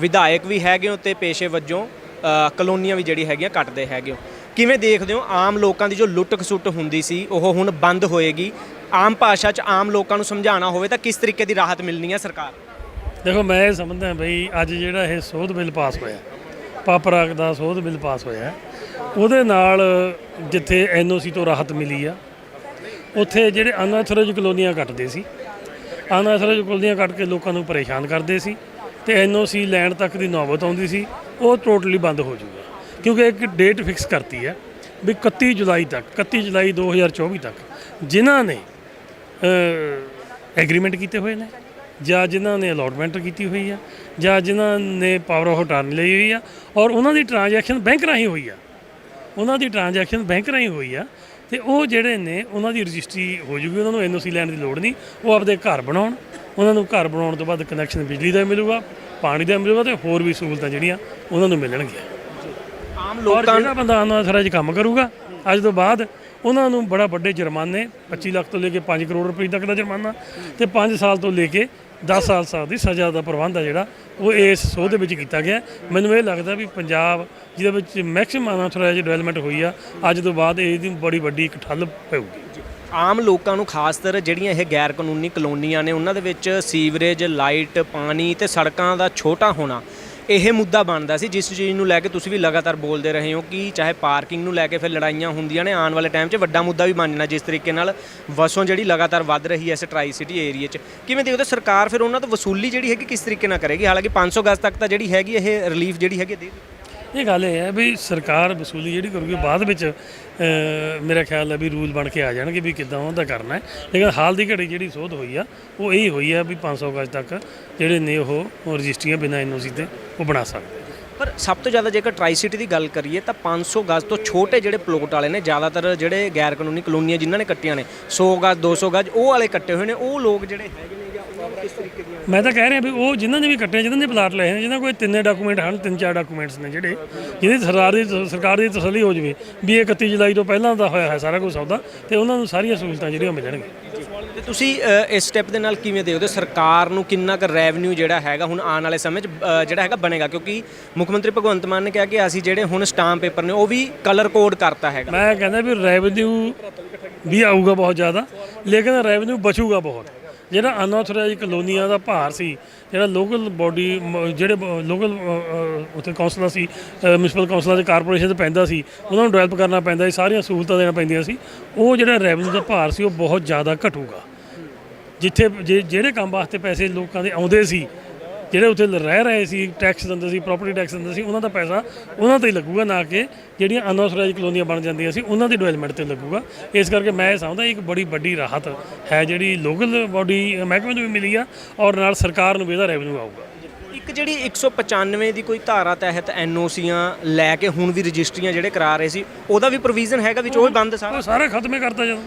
ਵਿਧਾਇਕ ਵੀ ਹੈਗੇ ਹੋ ਤੇ ਪੇਸ਼ੇ ਵਜੋਂ ਕਲੋਨੀਆਂ ਵੀ ਜਿਹੜੀ ਹੈਗੀਆਂ ਕੱਟਦੇ ਹੈਗੇ ਹੋ। ਕਿਵੇਂ ਦੇਖਦੇ ਹੋ ਆਮ ਲੋਕਾਂ ਦੀ ਜੋ ਲੁੱਟ ਖਸੁੱਟ ਹੁੰਦੀ ਸੀ, ਉਹ ਹੁਣ ਬੰਦ ਹੋਏਗੀ? ਆਮ ਭਾਸ਼ਾ 'ਚ ਆਮ ਲੋਕਾਂ ਨੂੰ ਸਮਝਾਉਣਾ ਹੋਵੇ ਤਾਂ ਕਿਸ ਤਰੀਕੇ ਦੀ ਰਾਹਤ ਮਿਲਣੀ ਹੈ ਸਰਕਾਰ? ਦੇਖੋ, ਮੈਂ ਇਹ ਸਮਝਦਾ ਬਈ ਅੱਜ ਜਿਹੜਾ ਇਹ ਸੋਧ ਬਿੱਲ ਪਾਸ ਹੋਇਆ ਪਾਪਰਾਗ ਦਾ ਸੋਧ ਬਿੱਲ ਪਾਸ ਹੋਇਆ, ਉਹਦੇ ਨਾਲ ਜਿੱਥੇ ਐਨਓਸੀ ਤੋਂ ਰਾਹਤ ਮਿਲੀ ਆ, ਉੱਥੇ ਜਿਹੜੇ ਅਨਆਥੋਰਾਈਜ਼ ਕਲੋਨੀਆਂ ਕੱਟਦੇ ਸੀ ਅਨਆਥੋਰਾਈਜ਼ ਕਲੋਨੀਆਂ ਕੱਟ ਕੇ ਲੋਕਾਂ ਨੂੰ ਪਰੇਸ਼ਾਨ ਕਰਦੇ ਸੀ ਤੇ ਐਨਓਸੀ ਲੈਣ ਤੱਕ ਦੀ ਨੌਬਤ ਆਉਂਦੀ ਸੀ, ਉਹ ਟੋਟਲੀ ਬੰਦ ਹੋ ਜਾਊਗਾ ਕਿਉਂਕਿ ਇੱਕ ਡੇਟ ਫਿਕਸ ਕਰਤੀ ਹੈ ਵੀ 31 ਜੁਲਾਈ ਤੱਕ 31 ਜੁਲਾਈ 2024 ਤੱਕ, ਜਿਨ੍ਹਾਂ ਨੇ ਐਗਰੀਮੈਂਟ ਕੀਤੇ ਹੋਏ ਨੇ, ਜਾਂ ਜਿਨ੍ਹਾਂ ਨੇ ਅਲੋਟਮੈਂਟ ਕੀਤੀ ਹੋਈ ਆ, ਜਾਂ ਜਿਨ੍ਹਾਂ ਨੇ ਪਾਵਰ ਆਫ ਅਟਾਰਨੀ ਲਈ ਹੋਈ ਆ, ਔਰ ਉਹਨਾਂ ਦੀ ਟ੍ਰਾਂਜੈਕਸ਼ਨ ਬੈਂਕ ਰਾਹੀਂ ਹੋਈ ਆ। ਉਹਨਾਂ ਦੀ ਟ੍ਰਾਂਜੈਕਸ਼ਨ ਬੈਂਕ ਰਾਹੀਂ ਹੋਈ ਆ, ਤੇ ਉਹ ਜਿਹੜੇ ਨੇ, ਉਹਨਾਂ ਦੀ ਰਜਿਸਟਰੀ ਹੋ ਜੂਗੀ, ਉਹਨਾਂ ਨੂੰ ਐਨਓਸੀ ਲੈਣ ਦੀ ਲੋੜ ਨਹੀਂ, ਉਹ ਆਪਦੇ ਘਰ ਬਣਾਉਣ ਉਹਨਾਂ ਨੂੰ ਘਰ ਬਣਾਉਣ ਤੋਂ ਬਾਅਦ ਕਨੈਕਸ਼ਨ ਬਿਜਲੀ ਦਾ ਮਿਲੂਗਾ ਪਾਣੀ ਦਾ ਮਿਲੂਗਾ ਤੇ ਹੋਰ ਵੀ ਸਹੂਲਤਾਂ ਜਿਹੜੀਆਂ ਉਹਨਾਂ ਨੂੰ ਮਿਲਣਗੀਆਂ। ਆਮ ਲੋਕਾਂ ਜਿਹੜਾ ਬੰਦਾ ਅਨਾਥਰਾ 'ਚ ਕੰਮ ਕਰੂਗਾ ਅੱਜ ਤੋਂ ਬਾਅਦ ਉਹਨਾਂ ਨੂੰ ਬੜਾ ਵੱਡੇ ਜੁਰਮਾਨੇ 25 ਲੱਖ ਤੋਂ ਲੈ ਕੇ 5 ਕਰੋੜ ਰੁਪਏ ਤੱਕ ਦਾ ਜੁਰਮਾਨਾ ਤੇ 5 ਸਾਲ ਤੋਂ ਲੈ ਕੇ 10 ਸਾਲ ਸਾਲ ਦੀ ਸਜ਼ਾ ਦਾ ਪ੍ਰਬੰਧ ਆ ਜਿਹੜਾ ਉਹ ਇਸ ਸੋਧ ਦੇ ਵਿੱਚ ਕੀਤਾ ਗਿਆ। ਮੈਨੂੰ ਇਹ ਲੱਗਦਾ ਵੀ ਪੰਜਾਬ ਜਿਹਦੇ ਵਿੱਚ ਮੈਕਸਿਮਮ ਅਨਾਥਰਾਈਜ਼ ਡਿਵੈਲਪਮੈਂਟ ਹੋਈ ਆ ਅੱਜ ਤੋਂ ਬਾਅਦ ਇਹਦੀ ਬੜੀ ਵੱਡੀ ਇੱਕ ਠੱਲ ਪਊਗੀ। ਆਮ ਲੋਕਾਂ ਨੂੰ ਖਾਸ ਕਰ ਜਿਹੜੀਆਂ ਇਹ ਗੈਰ ਕਾਨੂੰਨੀ ਕਲੋਨੀਆਂ ਨੇ, ਉਹਨਾਂ ਦੇ ਵਿੱਚ ਸੀਵਰੇਜ, ਲਾਈਟ, ਪਾਣੀ ਤੇ ਸੜਕਾਂ ਦਾ ਛੋਟਾ ਹੋਣਾ, ਇਹ ਮੁੱਦਾ ਬਣਦਾ ਸੀ। ਜਿਸ ਚੀਜ਼ ਨੂੰ ਲੈ ਕੇ ਤੁਸੀਂ ਵੀ ਲਗਾਤਾਰ ਬੋਲਦੇ ਰਹੇ ਹੋ ਕਿ ਚਾਹੇ ਪਾਰਕਿੰਗ ਨੂੰ ਲੈ ਕੇ ਫਿਰ ਲੜਾਈਆਂ ਹੁੰਦੀਆਂ ਨੇ, ਆਉਣ ਵਾਲੇ ਟਾਈਮ 'ਚ ਵੱਡਾ ਮੁੱਦਾ ਵੀ ਬਣਨਾ ਜਿਸ ਤਰੀਕੇ ਨਾਲ ਵਸੋਂ ਜਿਹੜੀ ਲਗਾਤਾਰ ਵੱਧ ਰਹੀ ਹੈ ਇਸ ਟਰਾਈ ਸਿਟੀ ਏਰੀਆ 'ਚ। ਕਿਵੇਂ ਦੇਖਦੇ ਸਰਕਾਰ ਫਿਰ ਉਹਨਾਂ ਤੋਂ ਵਸੂਲੀ ਜਿਹੜੀ ਹੈਗੀ ਕਿਸ ਤਰੀਕੇ ਨਾਲ ਕਰੇਗੀ? ਹਾਲਾਂਕਿ 500 ਗਜ਼ ਤੱਕ ਤਾਂ ਜਿਹੜੀ ਹੈਗੀ ਇਹ ਰਿਲੀਫ ਜਿਹੜੀ ਹੈਗੀ ਦੇ ਇਹ ਗੱਲ ਇਹ ਹੈ ਵੀ ਸਰਕਾਰ ਵਸੂਲੀ ਜਿਹੜੀ ਕਰੂਗੀ ਬਾਅਦ ਵਿੱਚ ਮੇਰਾ ਖਿਆਲ ਹੈ ਵੀ ਰੂਲ ਬਣ ਕੇ ਆ ਜਾਣਗੇ ਵੀ ਕਿੱਦਾਂ ਉਹਦਾ ਕਰਨਾ ਹੈ। ਲੇਕਿਨ ਹਾਲ ਦੀ ਘੜੀ ਜਿਹੜੀ ਸੋਧ ਹੋਈ ਆ, ਉਹ ਇਹੀ ਹੋਈ ਆ ਵੀ 500 ਗਜ ਤੱਕ ਜਿਹੜੇ ਨੇ ਉਹ ਰਜਿਸਟਰੀਆਂ ਬਿਨਾਂ ਐਨਓਸੀ ਤੇ ਉਹ ਬਣਾ ਸਕਦੇ ਪਰ ਸਭ ਤੋਂ ਜ਼ਿਆਦਾ ਜੇਕਰ ਟਰਾਈ ਸਿਟੀ ਦੀ ਗੱਲ ਕਰੀਏ ਤਾਂ 500 ਗਜ਼ ਤੋਂ ਛੋਟੇ ਜਿਹੜੇ ਪਲੋਟ ਵਾਲੇ ਨੇ, ਜ਼ਿਆਦਾਤਰ ਜਿਹੜੇ ਗੈਰ ਕਾਨੂੰਨੀ ਕਲੋਨੀਆਂ ਜਿਨ੍ਹਾਂ ਨੇ ਕੱਟੀਆਂ ਨੇ 100 ਗਜ਼ 200 ਗਜ਼, ਉਹ ਵਾਲੇ ਕੱਟੇ ਹੋਏ ਨੇ, ਉਹ ਲੋਕ ਜਿਹੜੇ ਹੈਗੇ ਨੇ ਕਿਸ ਤਰੀਕੇ ਦੀਆਂ ਮੈਂ ਤਾਂ ਕਹਿ ਰਿਹਾ ਵੀ ਉਹ ਜਿਨ੍ਹਾਂ ਨੇ ਵੀ ਕੱਟੇ ਜਿਨ੍ਹਾਂ ਨੇ ਪਲਾਟ ਲਏ ਨੇ ਜਿਨ੍ਹਾਂ ਕੋਈ ਤਿੰਨੇ ਡਾਕੂਮੈਂਟ ਹਨ ਤਿੰਨ ਚਾਰ ਡਾਕੂਮੈਂਟਸ ਨੇ ਜਿਹੜੇ ਜਿਹਦੀ ਸਰਕਾਰ ਦੀ ਸਰਕਾਰ ਦੀ ਤਸੱਲੀ ਹੋ ਜਵੇ ਵੀ ਇਹ 31 ਜੁਲਾਈ ਤੋਂ ਪਹਿਲਾਂ ਦਾ ਹੋਇਆ ਹੈ ਸਾਰਾ ਕੁਝ ਸੌਦਾ ਤੇ ਉਹਨਾਂ ਨੂੰ ਸਾਰੀਆਂ ਸਹੂਲਤਾਂ ਜਿਹੜੀਆਂ ਮਿਲਣਗੀਆਂ। ਤੇ ਤੁਸੀਂ ਇਸ ਸਟੈਪ ਦੇ ਨਾਲ ਕਿਵੇਂ ਦੇਖਦੇ ਹੋ? ਸਰਕਾਰ ਨੂੰ ਕਿੰਨਾ ਕੁ ਰੈਵਨਿਊ ਜਿਹੜਾ ਹੈਗਾ ਹੁਣ ਆਉਣ ਵਾਲੇ ਸਮੇਂ 'ਚ ਜਿਹੜਾ ਹੈਗਾ ਬਣੇਗਾ? ਕਿਉਂਕਿ ਮੁੱਖ ਮੰਤਰੀ ਭਗਵੰਤ ਮਾਨ ਨੇ ਕਿਹਾ ਕਿ ਅਸੀਂ ਜਿਹੜੇ ਹੁਣ ਸਟਾਂਪ ਪੇਪਰ ਨੇ ਉਹ ਵੀ ਕਲਰ ਕੋਡ ਕਰਤਾ ਹੈਗਾ। ਮੈਂ ਕਹਿੰਦਾ ਵੀ ਰੈਵਨਿਊ ਵੀ ਆਊਗਾ ਬਹੁਤ ਜ਼ਿਆਦਾ ਲੇਕਿਨ ਰੈਵਨਿਊ ਬਚੂਗਾ ਬਹੁਤ। ਜਿਹੜਾ ਅਨਆਥੋਰਾਈਜ਼ ਕਲੋਨੀਆਂ ਦਾ ਭਾਰ ਸੀ, ਜਿਹੜਾ ਲੋਕਲ ਬਾਡੀ ਜਿਹੜੇ ਲੋਕਲ ਉੱਥੇ ਕੌਂਸਲਾਂ ਸੀ ਮਿਊਨਿਸਪਲ ਕੌਂਸਲਾਂ ਦੇ ਕਾਰਪੋਰੇਸ਼ਨ ਤੇ ਪੈਂਦਾ ਸੀ, ਉਹਨਾਂ ਨੂੰ ਡਿਵੈਲਪ ਕਰਨਾ ਪੈਂਦਾ ਸੀ, ਸਾਰੀਆਂ ਸਹੂਲਤਾਂ ਦੇਣਾ ਪੈਂਦੀਆਂ ਸੀ। ਉਹ ਜਿਹੜਾ ਰੈਵਨਿਊ ਦਾ ਭਾਰ ਸੀ, ਉਹ ਬਹੁਤ ਜ਼ਿਆਦਾ ਘਟੂਗਾ। ਜਿੱਥੇ, ਜੇ- ਜਿਹੜੇ ਕੰਮ ਵਾਸਤੇ ਪੈਸੇ ਲੋਕਾਂ ਦੇ ਆਉਂਦੇ ਸੀ ਜਿਹੜੇ ਉੱਥੇ ਰਹਿ ਰਹੇ ਸੀ ਟੈਕਸ ਦਿੰਦੇ ਸੀ ਪ੍ਰਾਪਰਟੀ ਟੈਕਸ ਦਿੰਦੇ ਸੀ ਉਹਨਾਂ ਦਾ ਪੈਸਾ ਉਹਨਾਂ ਤੇ ਹੀ ਲੱਗੂਗਾ ਨਾ ਕਿ ਜਿਹੜੀਆਂ ਅਨਆਥੋਰਾਈਜ਼ ਕਲੋਨੀਆਂ ਬਣ ਜਾਂਦੀਆਂ ਸੀ ਉਹਨਾਂ ਦੀ ਡਿਵੈਲਪਮੈਂਟ ਤੇ ਲੱਗੂਗਾ। ਇਸ ਕਰਕੇ ਮੈਂ ਇਹ ਸਮਝਦਾ ਇੱਕ ਬੜੀ ਵੱਡੀ ਰਾਹਤ ਹੈ ਜਿਹੜੀ ਲੋਕਲ ਬਾਡੀ ਮਹਿਕਮੇ ਨੂੰ ਵੀ ਮਿਲੀ ਆ ਔਰ ਨਾਲ ਸਰਕਾਰ ਨੂੰ ਵੀ ਇਹਦਾ ਰੈਵਨਿਊ ਆਊਗਾ। ਇੱਕ ਜਿਹੜੀ 195 ਦੀ ਕੋਈ ਧਾਰਾ ਤਹਿਤ ਐਨਓਸੀਆਂ ਲੈ ਕੇ ਹੁਣ ਵੀ ਰਜਿਸਟਰੀਆਂ ਜਿਹੜੇ ਕਰਾ ਰਹੇ ਸੀ ਉਹਦਾ ਵੀ ਪ੍ਰੋਵੀਜ਼ਨ ਹੈਗਾ ਵਿੱਚ ਉਹ ਬੰਦ ਸਾਰਾ? ਸਾਰਾ ਖਤਮ ਕਰਤਾ ਜਦੋਂ।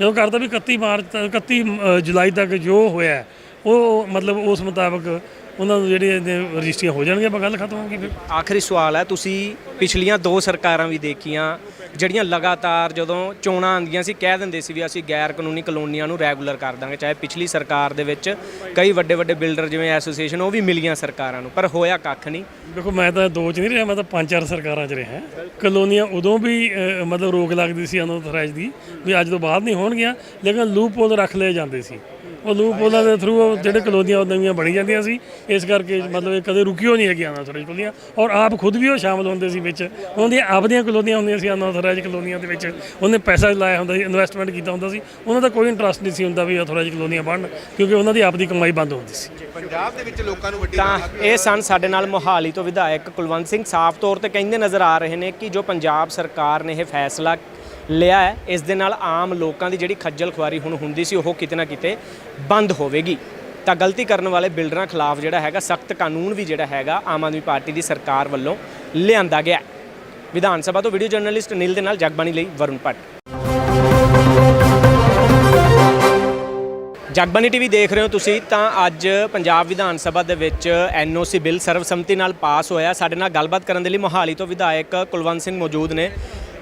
ਜਦੋਂ ਕਰਤਾ ਵੀ 31 ਮਾਰਚ ਤੱਕ 31 ਅ, ਜੁਲਾਈ ਤੱਕ ਜੋ ਹੋਇਆ ਉਹ ਮਤਲਬ ਉਸ ਮੁਤਾਬਕ ਉਹਨਾਂ ਨੂੰ ਜਿਹੜੇ ਰਜਿਸਟਰੀਆਂ ਹੋ ਜਾਣਗੀਆਂ ਆਪਾਂ ਗੱਲ ਖਤਮ ਹੋ ਗਈ ਫਿਰ। ਆਖਰੀ ਸਵਾਲ ਹੈ ਤੁਸੀਂ ਪਿਛਲੀਆਂ ਦੋ ਸਰਕਾਰਾਂ ਵੀ ਦੇਖੀਆਂ ਜਿਹੜੀਆਂ ਲਗਾਤਾਰ ਜਦੋਂ ਚੋਣਾਂ ਆਉਂਦੀਆਂ ਸੀ ਕਹਿ ਦਿੰਦੇ ਸੀ ਵੀ ਅਸੀਂ ਗੈਰ ਕਾਨੂੰਨੀ ਕਲੋਨੀਆਂ ਨੂੰ ਰੈਗੂਲਰ ਕਰ ਦਾਂਗੇ ਚਾਹੇ ਪਿਛਲੀ ਸਰਕਾਰ ਦੇ ਵਿੱਚ ਕਈ ਵੱਡੇ ਵੱਡੇ ਬਿਲਡਰ ਜਿਵੇਂ ਐਸੋਸੀਏਸ਼ਨ ਉਹ ਵੀ ਮਿਲੀਆਂ ਸਰਕਾਰਾਂ ਨੂੰ ਪਰ ਹੋਇਆ ਕੱਖ ਨਹੀਂ। ਦੇਖੋ ਮੈਂ ਤਾਂ ਦੋ ਚ ਨਹੀਂ ਰਿਹਾ ਮੈਂ ਤਾਂ ਪੰਜ ਚਾਰ ਸਰਕਾਰਾਂ ਚ ਰਿਹਾ। ਕਲੋਨੀਆਂ ਉਦੋਂ ਵੀ ਮਤਲਬ ਰੋਕ ਲੱਗਦੀ ਸੀ ਅਨੋਥਰਾਈਜ਼ ਦੀ ਵੀ ਅੱਜ ਤੋਂ ਬਾਅਦ ਨਹੀਂ ਹੋਣਗੀਆਂ ਲੇਕਿਨ ਲੂਪ ਹੋਲ ਰੱਖ ਲਏ ਜਾਂਦੇ ਸੀ। ਉਹ ਲੂਪ ਹੋਲਾਂ ਦੇ ਥਰੂ ਜਿਹੜੇ ਕਲੋਨੀਆਂ ਉਹ ਨਵੀਆਂ ਬਣੀ ਜਾਂਦੀਆਂ ਸੀ ਇਸ ਕਰਕੇ ਮਤਲਬ ਇਹ ਕਦੇ ਰੁਕਿਓ ਨਹੀਂ ਹੈਗੀਆਂ ਅਨੋਥਰਾਈਜ਼ ਕਲੋਨੀਆਂ ਔਰ ਆਪ ਖੁਦ ਵੀ ਉਹ ਸ਼ਾਮਲ ਹੁੰਦੇ ਸੀ ਵਿੱਚ। ਉਹਨਾਂ ਦੀਆਂ ਆਪਦੀਆਂ ਕਲੋਨੀਆਂ ਹੁੰਦੀਆਂ ਸੀ ਅਨੋਥਰਾਈਜ਼ ਕਲੋਨੀਆਂ ਦੇ ਵਿੱਚ ਉਹਨੇ ਪੈਸਾ ਲਾਇਆ ਹੁੰਦਾ ਸੀ ਇਨਵੈਸਟਮੈਂਟ ਕੀਤਾ ਹੁੰਦਾ ਸੀ। ਉਹਨਾਂ ਦਾ ਕੋਈ ਇੰਟਰਸਟ ਨਹੀਂ ਸੀ ਹੁੰਦਾ ਵੀ ਅਨੋਥਰਾਈਜ਼ ਕਲੋਨੀਆਂ ਬਣਨ ਕਿਉਂਕਿ ਉਹਨਾਂ ਦੀ ਆਪਦੀ ਕਮਾਈ ਬੰਦ ਹੁੰਦੀ ਸੀ। ਪੰਜਾਬ ਦੇ ਵਿੱਚ ਲੋਕਾਂ ਨੂੰ ਵੱਡੀ ਤਾਂ ਇਹ ਸਨ ਸਾਡੇ ਨਾਲ ਮੋਹਾਲੀ ਤੋਂ ਵਿਧਾਇਕ ਕੁਲਵੰਤ ਸਿੰਘ ਸਾਫ਼ ਤੌਰ ਤੇ ਕਹਿੰਦੇ ਨਜ਼ਰ ਆ ਰਹੇ ਨੇ ਕਿ ਜੋ ਪੰਜਾਬ ਸਰਕਾਰ ਨੇ ਇਹ ਫੈਸਲਾ ਲਿਆ ਹੈ। ਇਸ ਦੇ ਨਾਲ ਆਮ ਲੋਕਾਂ ਦੀ ਜਿਹੜੀ ਖੱਜਲ ਖੁਆਰੀ ਹੁਣ ਹੁੰਦੀ ਸੀ, ਉਹ ਕਿਤੇ ਨਾ ਕਿਤੇ ਬੰਦ ਹੋਵੇਗੀ। ਤਾਂ ਗਲਤੀ ਕਰਨ ਵਾਲੇ ਬਿਲਡਰਾਂ ਖਿਲਾਫ ਜਿਹੜਾ ਹੈਗਾ, ਸਖਤ ਕਾਨੂੰਨ ਵੀ ਜਿਹੜਾ ਹੈਗਾ, ਆਮ ਆਦਮੀ ਪਾਰਟੀ ਦੀ ਸਰਕਾਰ ਵੱਲੋਂ ਲਿਆਂਦਾ ਗਿਆ ਵਿਧਾਨ ਸਭਾ ਤੋਂ ਵੀਡੀਓ ਜਰਨਲਿਸਟ ਨੀਲ ਦੇ ਨਾਲ ਜਗਬਾਣੀ ਲਈ ਵਰੁਣ ਭੱਟ। ਜਗਬਾਣੀ ਟੀਵੀ ਦੇਖ ਰਹੇ ਹੋ ਤੁਸੀਂ ਤਾਂ ਅੱਜ ਪੰਜਾਬ ਵਿਧਾਨ ਸਭਾ ਦੇ ਵਿੱਚ ਐਨਓਸੀ ਬਿੱਲ ਸਰਵਸੰਮਤੀ ਨਾਲ ਪਾਸ ਹੋਇਆ। ਸਾਡੇ ਨਾਲ ਗੱਲਬਾਤ ਕਰਨ ਦੇ ਲਈ ਮੋਹਾਲੀ ਤੋਂ ਵਿਧਾਇਕ ਕੁਲਵੰਤ ਸਿੰਘ ਮੌਜੂਦ ਨੇ।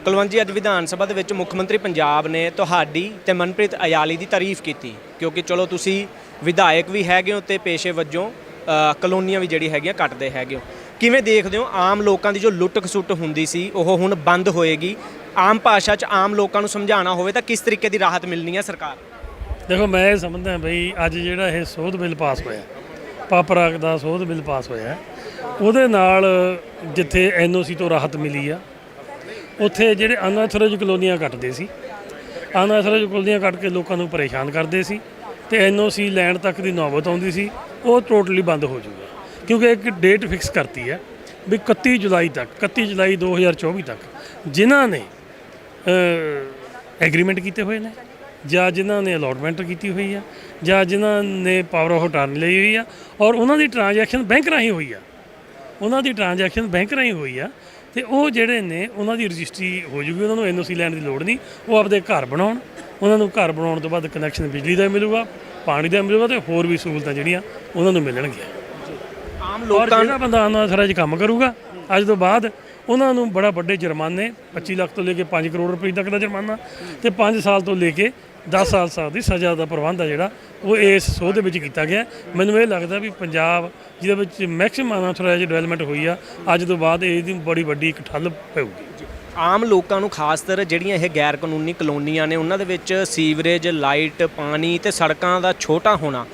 ਕੁਲਵੰਜੀ, ਅੱਜ ਵਿਧਾਨ ਸਭਾ ਦੇ ਵਿੱਚ ਮੁੱਖ ਮੰਤਰੀ ਪੰਜਾਬ ਨੇ ਤੁਹਾਡੀ ਤੇ ਮਨਪ੍ਰੀਤ ਅਯਾਲੀ ਦੀ ਤਾਰੀਫ ਕੀਤੀ, ਕਿਉਂਕਿ ਚਲੋ ਤੁਸੀਂ ਵਿਧਾਇਕ ਵੀ ਹੈਗੇ ਹੋ ਤੇ ਪੇਸ਼ੇ ਵਜੋਂ ਕਲੋਨੀਆਂ ਵੀ ਜਿਹੜੀ ਹੈਗੀਆਂ ਕੱਟਦੇ ਹੈਗੇ ਹੋ। ਕਿਵੇਂ ਦੇਖਦੇ ਹੋ ਆਮ ਲੋਕਾਂ ਦੀ ਜੋ ਲੁੱਟ ਖਸੁੱਟ ਹੁੰਦੀ ਸੀ, ਉਹ ਹੁਣ ਬੰਦ ਹੋਏਗੀ? ਆਮ ਭਾਸ਼ਾ 'ਚ ਆਮ ਲੋਕਾਂ ਨੂੰ ਸਮਝਾਉਣਾ ਹੋਵੇ ਤਾਂ ਕਿਸ ਤਰੀਕੇ ਦੀ ਰਾਹਤ ਮਿਲਣੀ ਹੈ ਸਰਕਾਰ? ਦੇਖੋ, ਮੈਂ ਇਹ ਸਮਝਦਾ ਬਈ ਅੱਜ ਜਿਹੜਾ ਇਹ ਸੋਧ ਬਿੱਲ ਪਾਸ ਹੋਇਆ ਪਾਪਰਾਗ ਦਾ ਸੋਧ ਬਿੱਲ ਪਾਸ ਹੋਇਆ, ਉਹਦੇ ਨਾਲ ਜਿੱਥੇ ਐਨਓਸੀ ਤੋਂ ਰਾਹਤ ਮਿਲੀ ਆ ਉੱਥੇ ਜਿਹੜੇ ਅਨਆਥੋਰਾਈਜ਼ ਕਲੋਨੀਆਂ ਕੱਟਦੇ ਸੀ ਅਨਆਥੋਰਾਈਜ਼ ਕਲੋਨੀਆਂ ਕੱਟ ਕੇ ਲੋਕਾਂ ਨੂੰ ਪਰੇਸ਼ਾਨ ਕਰਦੇ ਸੀ ਤੇ ਐਨਓਸੀ ਲੈਣ ਤੱਕ ਦੀ ਨੌਬਤ ਆਉਂਦੀ ਸੀ, ਉਹ ਟੋਟਲੀ ਬੰਦ ਹੋ ਜਾਊਗਾ। ਕਿਉਂਕਿ ਇੱਕ ਡੇਟ ਫਿਕਸ ਕਰਤੀ ਹੈ ਵੀ 31 ਜੁਲਾਈ ਤੱਕ 31 ਜੁਲਾਈ 2024 ਤੱਕ ਜਿਨ੍ਹਾਂ ਨੇ ਐਗਰੀਮੈਂਟ ਕੀਤੇ ਹੋਏ ਨੇ, ਜਾਂ ਜਿਨ੍ਹਾਂ ਨੇ ਅਲੋਟਮੈਂਟ ਕੀਤੀ ਹੋਈ ਆ, ਜਾਂ ਜਿਨ੍ਹਾਂ ਨੇ ਪਾਵਰ ਆਫ ਅਟਾਰਨੀ ਲਈ ਹੋਈ ਆ, ਔਰ ਉਹਨਾਂ ਦੀ ਟ੍ਰਾਂਜੈਕਸ਼ਨ ਬੈਂਕ ਰਾਹੀਂ ਹੋਈ ਆ। ਉਹਨਾਂ ਦੀ ਟ੍ਰਾਂਜੈਕਸ਼ਨ ਬੈਂਕ ਰਾਹੀਂ ਹੋਈ ਆ ਤੇ ਉਹ ਜਿਹੜੇ ਨੇ ਉਹਨਾਂ ਦੀ ਰਜਿਸਟਰੀ ਹੋ ਜੂਗੀ ਉਹਨਾਂ ਨੂੰ ਐਨਓਸੀ ਲੈਣ ਦੀ ਲੋੜ ਨਹੀਂ। ਉਹ ਆਪਦੇ ਘਰ ਬਣਾਉਣ ਉਹਨਾਂ ਨੂੰ ਘਰ ਬਣਾਉਣ ਤੋਂ ਬਾਅਦ ਕਨੈਕਸ਼ਨ ਬਿਜਲੀ ਦਾ ਮਿਲੂਗਾ ਪਾਣੀ ਦਾ ਮਿਲੂਗਾ ਤੇ ਹੋਰ ਵੀ ਸਹੂਲਤਾਂ ਜਿਹੜੀਆਂ ਉਹਨਾਂ ਨੂੰ ਮਿਲਣਗੀਆਂ। ਆਮ ਲੋਕਾਂ ਜਿਹੜਾ ਬੰਦਾ ਅਨਾਥਰਾ 'ਚ ਕੰਮ ਕਰੂਗਾ ਅੱਜ ਤੋਂ ਬਾਅਦ ਉਹਨਾਂ ਨੂੰ ਬੜਾ ਵੱਡੇ ਜੁਰਮਾਨੇ 25 ਲੱਖ ਤੋਂ ਲੈ ਕੇ 5 ਕਰੋੜ ਰੁਪਏ ਤੱਕ ਦਾ ਜੁਰਮਾਨਾ ਤੇ 5 ਸਾਲ ਤੋਂ ਲੈ ਕੇ 10 ਸਾਲ ਸਾਲ ਦੀ ਸਜ਼ਾ ਦਾ ਪ੍ਰਬੰਧ ਆ ਜਿਹੜਾ, ਉਹ ਇਸ ਸੋਧ ਦੇ ਵਿੱਚ ਕੀਤਾ ਗਿਆ। ਮੈਨੂੰ ਇਹ ਲੱਗਦਾ ਵੀ ਪੰਜਾਬ, ਜਿਹਦੇ ਵਿੱਚ ਮੈਕਸਿਮਮ ਅਨਾਥਰਾਈਜ਼ ਡਿਵੈਲਪਮੈਂਟ ਹੋਈ ਆ, ਅੱਜ ਤੋਂ ਬਾਅਦ ਇਹਦੀ ਬੜੀ ਵੱਡੀ ਇੱਕ ਠੱਲ ਪਊਗੀ। ਆਮ ਲੋਕਾਂ ਨੂੰ ਖਾਸ ਕਰ ਜਿਹੜੀਆਂ ਇਹ ਗੈਰ ਕਾਨੂੰਨੀ ਕਲੋਨੀਆਂ ਨੇ, ਉਹਨਾਂ ਦੇ ਵਿੱਚ ਸੀਵਰੇਜ, ਲਾਈਟ, ਪਾਣੀ ਤੇ ਸੜਕਾਂ ਦਾ ਛੋਟਾ ਹੋਣਾ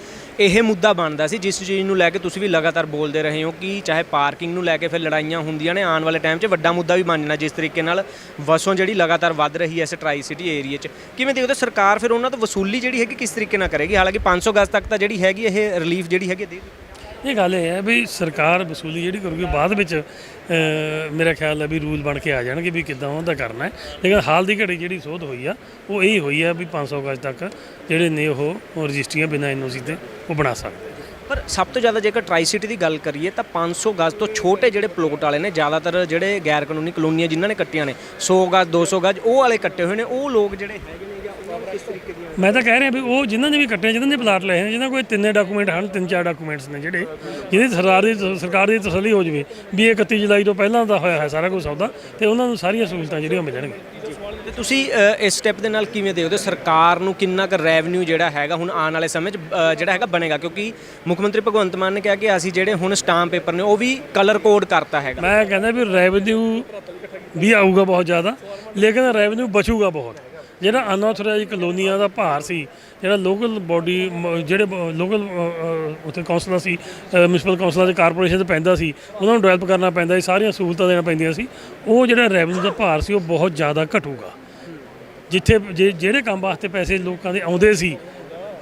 ਇਹ ਮੁੱਦਾ ਬਣਦਾ ਸੀ ਜਿਸ ਚੀਜ਼ ਨੂੰ ਲੈ ਕੇ ਤੁਸੀਂ ਵੀ ਲਗਾਤਾਰ ਬੋਲਦੇ ਰਹੇ ਹੋ ਕਿ ਚਾਹੇ ਪਾਰਕਿੰਗ ਨੂੰ ਲੈ ਕੇ ਫਿਰ ਲੜਾਈਆਂ ਹੁੰਦੀਆਂ ਨੇ, ਆਉਣ ਵਾਲੇ ਟਾਈਮ 'ਚ ਵੱਡਾ ਮੁੱਦਾ ਵੀ ਬਣ ਜਾਣਾ ਜਿਸ ਤਰੀਕੇ ਨਾਲ ਵਸੋਂ ਜਿਹੜੀ ਲਗਾਤਾਰ ਵੱਧ ਰਹੀ ਹੈ ਇਸ ਟਰਾਈ ਸਿਟੀ ਏਰੀਆ 'ਚ। ਕਿਵੇਂ ਦੇਖਦੇ ਹੋ ਸਰਕਾਰ ਫਿਰ ਉਹਨਾਂ ਤੋਂ ਵਸੂਲੀ ਜਿਹੜੀ ਹੈਗੀ ਕਿਸ ਤਰੀਕੇ ਨਾਲ ਕਰੇਗੀ? ਹਾਲਾਂਕਿ 500 ਗਜ਼ ਤੱਕ ਤਾਂ ਜਿਹੜੀ ਹੈਗੀ ਇਹ ਰਿਲੀਫ ਜਿਹੜੀ ਹੈਗੀ ਦੇ ਇਹ ਗੱਲ ਇਹ ਹੈ ਵੀ ਸਰਕਾਰ ਵਸੂਲੀ ਜਿਹੜੀ ਕਰੂਗੀ ਬਾਅਦ ਵਿੱਚ ਮੇਰਾ ਖਿਆਲ ਹੈ ਵੀ ਰੂਲ ਬਣ ਕੇ ਆ ਜਾਣਗੇ ਵੀ ਕਿੱਦਾਂ ਉਹਦਾ ਕਰਨਾ ਹੈ। ਲੇਕਿਨ ਹਾਲ ਦੀ ਘੜੀ ਜਿਹੜੀ ਸੋਧ ਹੋਈ ਆ, ਉਹ ਇਹ ਹੋਈ ਆ ਵੀ 500 ਗਜ ਤੱਕ ਜਿਹੜੇ ਨੇ ਉਹ ਰਜਿਸਟਰੀਆਂ ਬਿਨਾਂ ਐਨਓਸੀ ਤੇ ਉਹ ਬਣਾ ਸਕਦੇ। ਪਰ ਸਭ ਤੋਂ ਜ਼ਿਆਦਾ ਜੇਕਰ ਟਰਾਈ ਸਿਟੀ ਦੀ ਗੱਲ ਕਰੀਏ ਤਾਂ 500 ਗਜ਼ ਤੋਂ ਛੋਟੇ ਜਿਹੜੇ ਪਲੋਟ ਵਾਲੇ ਨੇ, ਜ਼ਿਆਦਾਤਰ ਜਿਹੜੇ ਗੈਰ ਕਾਨੂੰਨੀ ਕਲੋਨੀਆਂ ਜਿਨ੍ਹਾਂ ਨੇ ਕੱਟੀਆਂ ਨੇ 100 ਗਜ਼ 200 ਗਜ਼, ਉਹ ਵਾਲੇ ਕੱਟੇ ਹੋਏ ਨੇ, ਉਹ ਲੋਕ ਜਿਹੜੇ ਹੈਗੇ ਨੇ ਕਿਸ ਤਰੀਕੇ ਦੀਆਂ ਮੈਂ ਤਾਂ ਕਹਿ ਰਿਹਾ ਵੀ ਉਹ ਜਿਨ੍ਹਾਂ ਨੇ ਵੀ ਕੱਟੇ ਜਿਨ੍ਹਾਂ ਨੇ ਪਲਾਟ ਲਏ ਨੇ ਜਿਨ੍ਹਾਂ ਕੋਈ ਤਿੰਨੇ ਡਾਕੂਮੈਂਟ ਹਨ ਤਿੰਨ ਚਾਰ ਡਾਕੂਮੈਂਟਸ ਨੇ ਜਿਹੜੇ ਜਿਹਦੀ ਸਰਕਾਰ ਦੀ ਸਰਕਾਰ ਦੀ ਤਸੱਲੀ ਹੋ ਜਵੇ ਵੀ ਇਹ 31 ਜੁਲਾਈ ਤੋਂ ਪਹਿਲਾਂ ਦਾ ਹੋਇਆ ਹੈ ਸਾਰਾ ਕੁਝ ਸੌਦਾ ਤੇ ਉਹਨਾਂ ਨੂੰ ਸਾਰੀਆਂ ਸਹੂਲਤਾਂ ਜਿਹੜੀਆਂ ਮਿਲਣਗੀਆਂ। ਤੇ ਤੁਸੀਂ ਇਸ ਸਟੈਪ ਦੇ ਨਾਲ ਕਿਵੇਂ ਦੇਖਦੇ ਹੋ? ਸਰਕਾਰ ਨੂੰ ਕਿੰਨਾ ਕੁ ਰੈਵਨਿਊ ਜਿਹੜਾ ਹੈਗਾ ਹੁਣ ਆਉਣ ਵਾਲੇ ਸਮੇਂ 'ਚ ਜਿਹੜਾ ਹੈਗਾ ਬਣੇਗਾ? ਕਿਉਂਕਿ ਮੁੱਖ ਮੰਤਰੀ ਭਗਵੰਤ ਮਾਨ ਨੇ ਕਿਹਾ ਕਿ ਅਸੀਂ ਜਿਹੜੇ ਹੁਣ ਸਟਾਂਪ ਪੇਪਰ ਨੇ ਉਹ ਵੀ ਕਲਰ ਕੋਡ ਕਰਤਾ ਹੈਗਾ। ਮੈਂ ਕਹਿੰਦਾ ਵੀ ਰੈਵਨਿਊ ਵੀ ਆਊਗਾ ਬਹੁਤ ਜ਼ਿਆਦਾ ਲੇਕਿਨ ਰੈਵਨਿਊ ਬਚੂਗਾ ਬਹੁਤ। ਜਿਹੜਾ ਅਨਆਥੋਰਾਈਜ਼ ਕਲੋਨੀਆਂ ਦਾ ਭਾਰ ਸੀ, ਜਿਹੜਾ ਲੋਕਲ ਬਾਡੀ ਜਿਹੜੇ ਲੋਕਲ ਉੱਥੇ ਕੌਂਸਲਾਂ ਸੀ ਮਿਊਨਿਸਪਲ ਕੌਂਸਲਾਂ ਦੇ ਕਾਰਪੋਰੇਸ਼ਨ ਤੇ ਪੈਂਦਾ ਸੀ, ਉਹਨਾਂ ਨੂੰ ਡਿਵੈਲਪ ਕਰਨਾ ਪੈਂਦਾ ਸੀ, ਸਾਰੀਆਂ ਸਹੂਲਤਾਂ ਦੇਣਾ ਪੈਂਦੀਆਂ ਸੀ। ਉਹ ਜਿਹੜਾ ਰੈਵਨਿਊ ਦਾ ਭਾਰ ਸੀ, ਉਹ ਬਹੁਤ ਜ਼ਿਆਦਾ ਘਟੂਗਾ। ਜਿੱਥੇ, ਜੇ- ਜਿਹੜੇ ਕੰਮ ਵਾਸਤੇ ਪੈਸੇ ਲੋਕਾਂ ਦੇ ਆਉਂਦੇ ਸੀ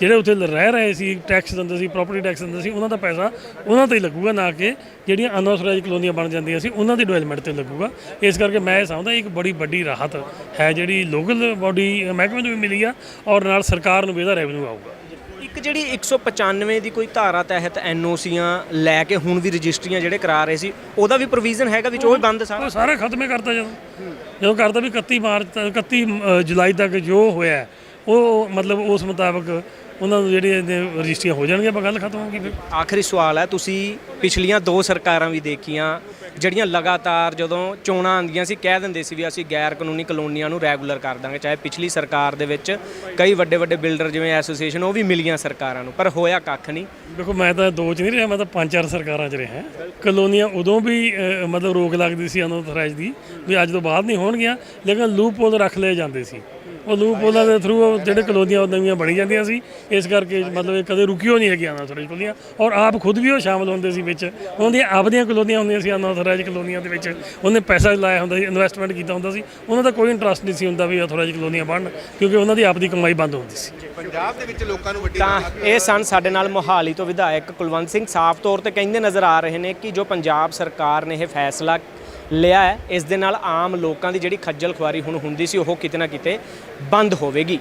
ਜਿਹੜੇ ਉੱਥੇ ਰਹਿ ਰਹੇ ਸੀ ਟੈਕਸ ਦਿੰਦੇ ਸੀ ਪ੍ਰਾਪਰਟੀ ਟੈਕਸ ਦਿੰਦੇ ਸੀ ਉਹਨਾਂ ਦਾ ਪੈਸਾ ਉਹਨਾਂ ਤੇ ਹੀ ਲੱਗੂਗਾ ਨਾ ਕਿ ਜਿਹੜੀਆਂ ਅਨਆਥੋਰਾਈਜ਼ ਕਲੋਨੀਆਂ ਬਣ ਜਾਂਦੀਆਂ ਸੀ ਉਹਨਾਂ ਦੀ ਡਿਵੈਲਪਮੈਂਟ ਤੇ ਲੱਗੂਗਾ। ਇਸ ਕਰਕੇ ਮੈਂ ਇਹ ਸਮਝਦਾ ਇੱਕ ਬੜੀ ਵੱਡੀ ਰਾਹਤ ਹੈ ਜਿਹੜੀ ਲੋਕਲ ਬਾਡੀ ਮਹਿਕਮੇ ਨੂੰ ਵੀ ਮਿਲੀ ਆ ਔਰ ਨਾਲ ਸਰਕਾਰ ਨੂੰ ਵੀ ਇਹਦਾ ਰੈਵਨਿਊ ਆਊਗਾ। ਇੱਕ ਜਿਹੜੀ 195 ਦੀ ਕੋਈ ਧਾਰਾ ਤਹਿਤ ਐਨਓਸੀਆਂ ਲੈ ਕੇ ਹੁਣ ਵੀ ਰਜਿਸਟਰੀਆਂ ਜਿਹੜੇ ਕਰਾ ਰਹੇ ਸੀ ਉਹਦਾ ਵੀ ਪ੍ਰੋਵੀਜ਼ਨ ਹੈਗਾ ਵਿੱਚ ਉਹ ਬੰਦ ਸਾਰਾ? ਸਾਰਾ ਖਤਮ ਕਰਤਾ ਜਦੋਂ। ਜਦੋਂ ਕਰਤਾ ਵੀ 31 ਮਾਰਚ ਤੱਕ 31 ਅ, ਜੁਲਾਈ ਤੱਕ ਜੋ ਹੋਇਆ ਉਹ ਮਤਲਬ ਉਸ ਮੁਤਾਬਕ ਉਹਨਾਂ ਨੂੰ ਜਿਹੜੇ ਰਜਿਸਟਰੀਆਂ ਹੋ ਜਾਣਗੀਆਂ ਆਪਾਂ ਗੱਲ ਖਤਮ ਹੋ ਗਈ ਫਿਰ। ਆਖਰੀ ਸਵਾਲ ਹੈ ਤੁਸੀਂ ਪਿਛਲੀਆਂ ਦੋ ਸਰਕਾਰਾਂ ਵੀ ਦੇਖੀਆਂ ਜਿਹੜੀਆਂ ਲਗਾਤਾਰ ਜਦੋਂ ਚੋਣਾਂ ਆਉਂਦੀਆਂ ਸੀ ਕਹਿ ਦਿੰਦੇ ਸੀ ਵੀ ਅਸੀਂ ਗੈਰ ਕਾਨੂੰਨੀ ਕਲੋਨੀਆਂ ਨੂੰ ਰੈਗੂਲਰ ਕਰ ਦਾਂਗੇ ਚਾਹੇ ਪਿਛਲੀ ਸਰਕਾਰ ਦੇ ਵਿੱਚ ਕਈ ਵੱਡੇ ਵੱਡੇ ਬਿਲਡਰ ਜਿਵੇਂ ਐਸੋਸੀਏਸ਼ਨ ਉਹ ਵੀ ਮਿਲੀਆਂ ਸਰਕਾਰਾਂ ਨੂੰ ਪਰ ਹੋਇਆ ਕੱਖ ਨਹੀਂ। ਦੇਖੋ ਮੈਂ ਤਾਂ ਦੋ ਚ ਨਹੀਂ ਰਿਹਾ ਮੈਂ ਤਾਂ ਪੰਜ ਚਾਰ ਸਰਕਾਰਾਂ ਚ ਰਿਹਾ। ਕਲੋਨੀਆਂ ਉਦੋਂ ਵੀ ਮਤਲਬ ਰੋਕ ਲੱਗਦੀ ਸੀ ਅਨੋਥਰਾਈਜ਼ ਦੀ ਵੀ ਅੱਜ ਤੋਂ ਬਾਅਦ ਨਹੀਂ ਹੋਣਗੀਆਂ ਲੇਕਿਨ ਲੂਪ ਹੋਲ ਰੱਖ ਲਏ ਜਾਂਦੇ ਸੀ। ਉਹ ਲੂਪ ਹੋਲਾਂ ਦੇ ਥਰੂ ਜਿਹੜੇ ਕਲੋਨੀਆਂ ਉਹ ਨਵੀਆਂ ਬਣੀ ਜਾਂਦੀਆਂ ਸੀ। ਇਸ ਕਰਕੇ ਮਤਲਬ ਇਹ ਕਦੇ ਰੁਕਿਓ ਨਹੀਂ ਹੈਗੀਆਂ ਅਨੋਥਰਾਈਜ਼ ਕਲੋਨੀਆਂ ਔਰ ਆਪ ਖੁਦ ਵੀ ਉਹ ਸ਼ਾਮਲ ਹੁੰਦੇ ਸੀ ਵਿੱਚ। ਉਹਨਾਂ ਦੀਆਂ ਆਪਦੀਆਂ ਕਲੋਨੀਆਂ ਹੁੰਦੀਆਂ ਸੀ ਅਨੋਥਰਾਈਜ਼ ਕਲੋਨੀਆਂ ਦੇ ਵਿੱਚ। ਉਹਨੇ ਪੈਸਾ ਲਾਇਆ ਹੁੰਦਾ ਸੀ ਇਨਵੈਸਟਮੈਂਟ ਕੀਤਾ ਹੁੰਦਾ ਸੀ। ਉਹਨਾਂ ਦਾ ਕੋਈ ਇੰਟਰਸਟ ਨਹੀਂ ਸੀ ਹੁੰਦਾ ਵੀ ਅਨੋਥਰਾਈਜ਼ ਕਲੋਨੀਆਂ ਬਣਨ ਕਿਉਂਕਿ ਉਹਨਾਂ ਦੀ ਆਪਦੀ ਕਮਾਈ ਬੰਦ ਹੁੰਦੀ ਸੀ। ਪੰਜਾਬ ਦੇ ਵਿੱਚ ਲੋਕਾਂ ਨੂੰ ਵੱਡੀ ਤਾਂ ਇਹ ਸਨ ਸਾਡੇ ਨਾਲ ਮੋਹਾਲੀ ਤੋਂ ਵਿਧਾਇਕ ਕੁਲਵੰਤ ਸਿੰਘ। ਸਾਫ਼ ਤੌਰ ਤੇ ਕਹਿੰਦੇ ਨਜ਼ਰ ਆ ਰਹੇ ਨੇ ਕਿ ਜੋ ਪੰਜਾਬ ਸਰਕਾਰ ਨੇ ਇਹ ਫੈਸਲਾ ਲਿਆ ਹੈ। ਇਸ ਦੇ ਨਾਲ ਆਮ ਲੋਕਾਂ ਦੀ ਜਿਹੜੀ ਖੱਜਲ ਖੁਆਰੀ ਹੁਣ ਹੁੰਦੀ ਸੀ, ਉਹ ਕਿਤੇ ਨਾ ਕਿਤੇ ਬੰਦ ਹੋਵੇਗੀ।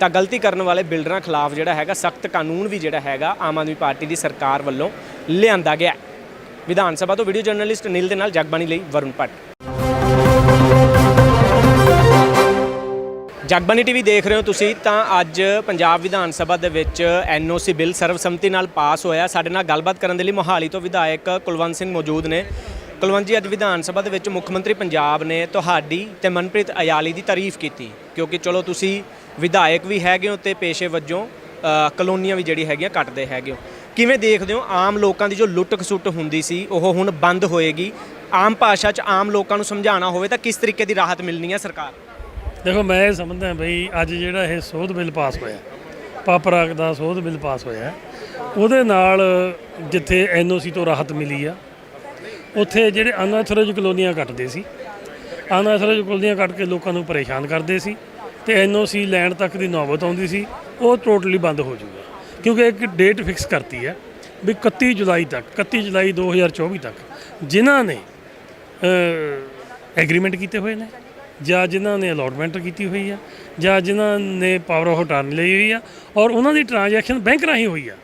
ਤਾਂ ਗਲਤੀ ਕਰਨ ਵਾਲੇ ਬਿਲਡਰਾਂ ਖਿਲਾਫ ਜਿਹੜਾ ਹੈਗਾ, ਸਖਤ ਕਾਨੂੰਨ ਵੀ ਜਿਹੜਾ ਹੈਗਾ, ਆਮ ਆਦਮੀ ਪਾਰਟੀ ਦੀ ਸਰਕਾਰ ਵੱਲੋਂ ਲਿਆਂਦਾ ਗਿਆ ਵਿਧਾਨ ਸਭਾ ਤੋਂ ਵੀਡੀਓ ਜਰਨਲਿਸਟ ਨੀਲ ਦੇ ਨਾਲ ਜਗਬਾਣੀ ਲਈ ਵਰੁਣ ਭੱਟ। ਜਗਬਾਨੀ ਟੀਵੀ ਦੇਖ ਰਹੇ ਹੋ ਤੁਸੀਂ ਤਾਂ ਅੱਜ ਪੰਜਾਬ ਵਿਧਾਨ ਸਭਾ ਦੇ ਵਿੱਚ ਐਨਓਸੀ ਬਿੱਲ ਸਰਵਸੰਮਤੀ ਨਾਲ ਪਾਸ ਹੋਇਆ। ਸਾਡੇ ਨਾਲ ਗੱਲਬਾਤ ਕਰਨ ਦੇ ਲਈ ਮੋਹਾਲੀ ਤੋਂ ਵਿਧਾਇਕ ਕੁਲਵੰਤ ਸਿੰਘ ਮੌਜੂਦ ਨੇ। ਕੁਲਵੰਜੀ, ਅੱਜ ਵਿਧਾਨ ਸਭਾ ਦੇ ਵਿੱਚ ਮੁੱਖ ਮੰਤਰੀ ਪੰਜਾਬ ਨੇ ਤੁਹਾਡੀ ਤੇ ਮਨਪ੍ਰੀਤ ਅਯਾਲੀ ਦੀ ਤਾਰੀਫ ਕੀਤੀ, ਕਿਉਂਕਿ ਚਲੋ ਤੁਸੀਂ ਵਿਧਾਇਕ ਵੀ ਹੈਗੇ ਹੋ ਤੇ ਪੇਸ਼ੇ ਵਜੋਂ ਕਲੋਨੀਆਂ ਵੀ ਜਿਹੜੀ ਹੈਗੀਆਂ ਕੱਟਦੇ ਹੈਗੇ ਹੋ। ਕਿਵੇਂ ਦੇਖਦੇ ਹੋ ਆਮ ਲੋਕਾਂ ਦੀ ਜੋ ਲੁੱਟ ਖਸੁੱਟ ਹੁੰਦੀ ਸੀ, ਉਹ ਹੁਣ ਬੰਦ ਹੋਏਗੀ? ਆਮ ਭਾਸ਼ਾ 'ਚ ਆਮ ਲੋਕਾਂ ਨੂੰ ਸਮਝਾਉਣਾ ਹੋਵੇ ਤਾਂ ਕਿਸ ਤਰੀਕੇ ਦੀ ਰਾਹਤ ਮਿਲਣੀ ਹੈ ਸਰਕਾਰ? ਦੇਖੋ, ਮੈਂ ਇਹ ਸਮਝਦਾ ਬਈ ਅੱਜ ਜਿਹੜਾ ਇਹ ਸੋਧ ਬਿੱਲ ਪਾਸ ਹੋਇਆ ਪਾਪਰਾਗ ਦਾ ਸੋਧ ਬਿੱਲ ਪਾਸ ਹੋਇਆ, ਉਹਦੇ ਨਾਲ ਜਿੱਥੇ ਐਨਓਸੀ ਤੋਂ ਰਾਹਤ ਮਿਲੀ ਆ ਉੱਥੇ ਜਿਹੜੇ ਅਨਆਥੋਰਾਈਜ਼ ਕਲੋਨੀਆਂ ਕੱਟਦੇ ਸੀ ਅਨਆਥੋਰਾਈਜ਼ ਕਲੋਨੀਆਂ ਕੱਟ ਕੇ ਲੋਕਾਂ ਨੂੰ ਪਰੇਸ਼ਾਨ ਕਰਦੇ ਸੀ ਤੇ ਐਨਓਸੀ ਲੈਣ ਤੱਕ ਦੀ ਨੌਬਤ ਆਉਂਦੀ ਸੀ, ਉਹ ਟੋਟਲੀ ਬੰਦ ਹੋ ਜਾਊਗਾ। ਕਿਉਂਕਿ ਇੱਕ ਡੇਟ ਫਿਕਸ ਕਰਤੀ ਹੈ ਵੀ 31 ਜੁਲਾਈ ਤੱਕ 31 ਜੁਲਾਈ 2024 ਤੱਕ ਜਿਨ੍ਹਾਂ ਨੇ ਐਗਰੀਮੈਂਟ ਕੀਤੇ ਹੋਏ ਨੇ, ਜਾਂ ਜਿਨ੍ਹਾਂ ਨੇ ਅਲੋਟਮੈਂਟ ਕੀਤੀ ਹੋਈ ਆ, ਜਾਂ ਜਿਨ੍ਹਾਂ ਨੇ ਪਾਵਰ ਆਫ ਅਟਾਰਨੀ ਲਈ ਹੋਈ ਆ, ਔਰ ਉਹਨਾਂ ਦੀ ਟ੍ਰਾਂਜੈਕਸ਼ਨ ਬੈਂਕ ਰਾਹੀਂ ਹੋਈ ਆ।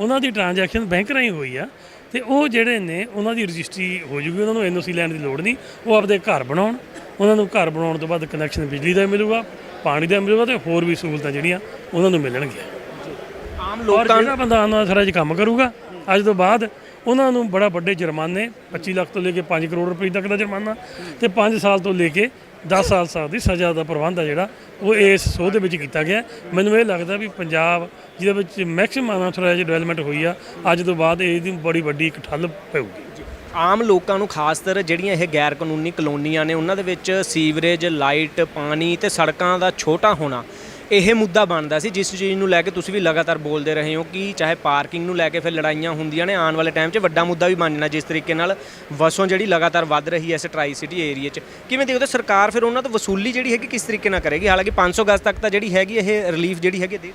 ਉਹਨਾਂ ਦੀ ਟ੍ਰਾਂਜੈਕਸ਼ਨ ਬੈਂਕ ਰਾਹੀਂ ਹੋਈ ਆ ਤੇ ਉਹ ਜਿਹੜੇ ਨੇ ਉਹਨਾਂ ਦੀ ਰਜਿਸਟਰੀ ਹੋ ਜੂਗੀ ਉਹਨਾਂ ਨੂੰ ਐਨਓਸੀ ਲੈਣ ਦੀ ਲੋੜ ਨਹੀਂ। ਉਹ ਆਪਦੇ ਘਰ ਬਣਾਉਣ ਉਹਨਾਂ ਨੂੰ ਘਰ ਬਣਾਉਣ ਤੋਂ ਬਾਅਦ ਕਨੈਕਸ਼ਨ ਬਿਜਲੀ ਦਾ ਮਿਲੂਗਾ ਪਾਣੀ ਦਾ ਮਿਲੂਗਾ ਤੇ ਹੋਰ ਵੀ ਸਹੂਲਤਾਂ ਜਿਹੜੀਆਂ ਉਹਨਾਂ ਨੂੰ ਮਿਲਣਗੀਆਂ। ਆਮ ਲੋਕਾਂ ਜਿਹੜਾ ਬੰਦਾ ਅਨਾਥਰਾ 'ਚ ਕੰਮ ਕਰੂਗਾ ਅੱਜ ਤੋਂ ਬਾਅਦ ਉਹਨਾਂ ਨੂੰ ਬੜਾ ਵੱਡੇ ਜੁਰਮਾਨੇ 25 ਲੱਖ ਤੋਂ ਲੈ ਕੇ 5 ਕਰੋੜ ਰੁਪਏ ਤੱਕ ਦਾ ਜੁਰਮਾਨਾ ਤੇ 5 ਸਾਲ ਤੋਂ ਲੈ ਕੇ 10 ਸਾਲ ਸਾਲ ਦੀ ਸਜ਼ਾ ਦਾ ਪ੍ਰਬੰਧ ਆ ਜਿਹੜਾ, ਉਹ ਇਸ ਸੋਧ ਦੇ ਵਿੱਚ ਕੀਤਾ ਗਿਆ। ਮੈਨੂੰ ਇਹ ਲੱਗਦਾ ਵੀ ਪੰਜਾਬ, ਜਿਹਦੇ ਵਿੱਚ ਮੈਕਸਿਮਮ ਅਨਾਥਰਾਈਜ਼ ਡਿਵੈਲਪਮੈਂਟ ਹੋਈ ਆ, ਅੱਜ ਤੋਂ ਬਾਅਦ ਇਹਦੀ ਬੜੀ ਵੱਡੀ ਇੱਕ ਠੱਲ ਪਊਗੀ। ਆਮ ਲੋਕਾਂ ਨੂੰ ਖਾਸ ਕਰ ਜਿਹੜੀਆਂ ਇਹ ਗੈਰ ਕਾਨੂੰਨੀ ਕਲੋਨੀਆਂ ਨੇ, ਉਹਨਾਂ ਦੇ ਵਿੱਚ ਸੀਵਰੇਜ, ਲਾਈਟ, ਪਾਣੀ ਤੇ ਸੜਕਾਂ ਦਾ ਛੋਟਾ ਹੋਣਾ ਇਹ ਮੁੱਦਾ ਬਣਦਾ ਸੀ ਜਿਸ ਚੀਜ਼ ਨੂੰ ਲੈ ਕੇ ਤੁਸੀਂ ਵੀ ਲਗਾਤਾਰ ਬੋਲਦੇ ਰਹੇ ਹੋ ਕਿ ਚਾਹੇ ਪਾਰਕਿੰਗ ਨੂੰ ਲੈ ਕੇ ਫਿਰ ਲੜਾਈਆਂ ਹੁੰਦੀਆਂ ਨੇ, ਆਉਣ ਵਾਲੇ ਟਾਈਮ 'ਚ ਵੱਡਾ ਮੁੱਦਾ ਵੀ ਬਣ ਜਾਣਾ ਜਿਸ ਤਰੀਕੇ ਨਾਲ ਵਸੋਂ ਜਿਹੜੀ ਲਗਾਤਾਰ ਵੱਧ ਰਹੀ ਹੈ ਇਸ ਟਰਾਈ ਸਿਟੀ ਏਰੀਆ 'ਚ। ਕਿਵੇਂ ਦੇਖਦੇ ਹੋ ਸਰਕਾਰ ਫਿਰ ਉਹਨਾਂ ਤੋਂ ਵਸੂਲੀ ਜਿਹੜੀ ਹੈਗੀ ਕਿਸ ਤਰੀਕੇ ਨਾਲ ਕਰੇਗੀ? ਹਾਲਾਂਕਿ 500 ਗਜ਼ ਤੱਕ ਤਾਂ ਜਿਹੜੀ ਹੈਗੀ ਇਹ ਰਿਲੀਫ ਜਿਹੜੀ ਹੈਗੀ ਦੇ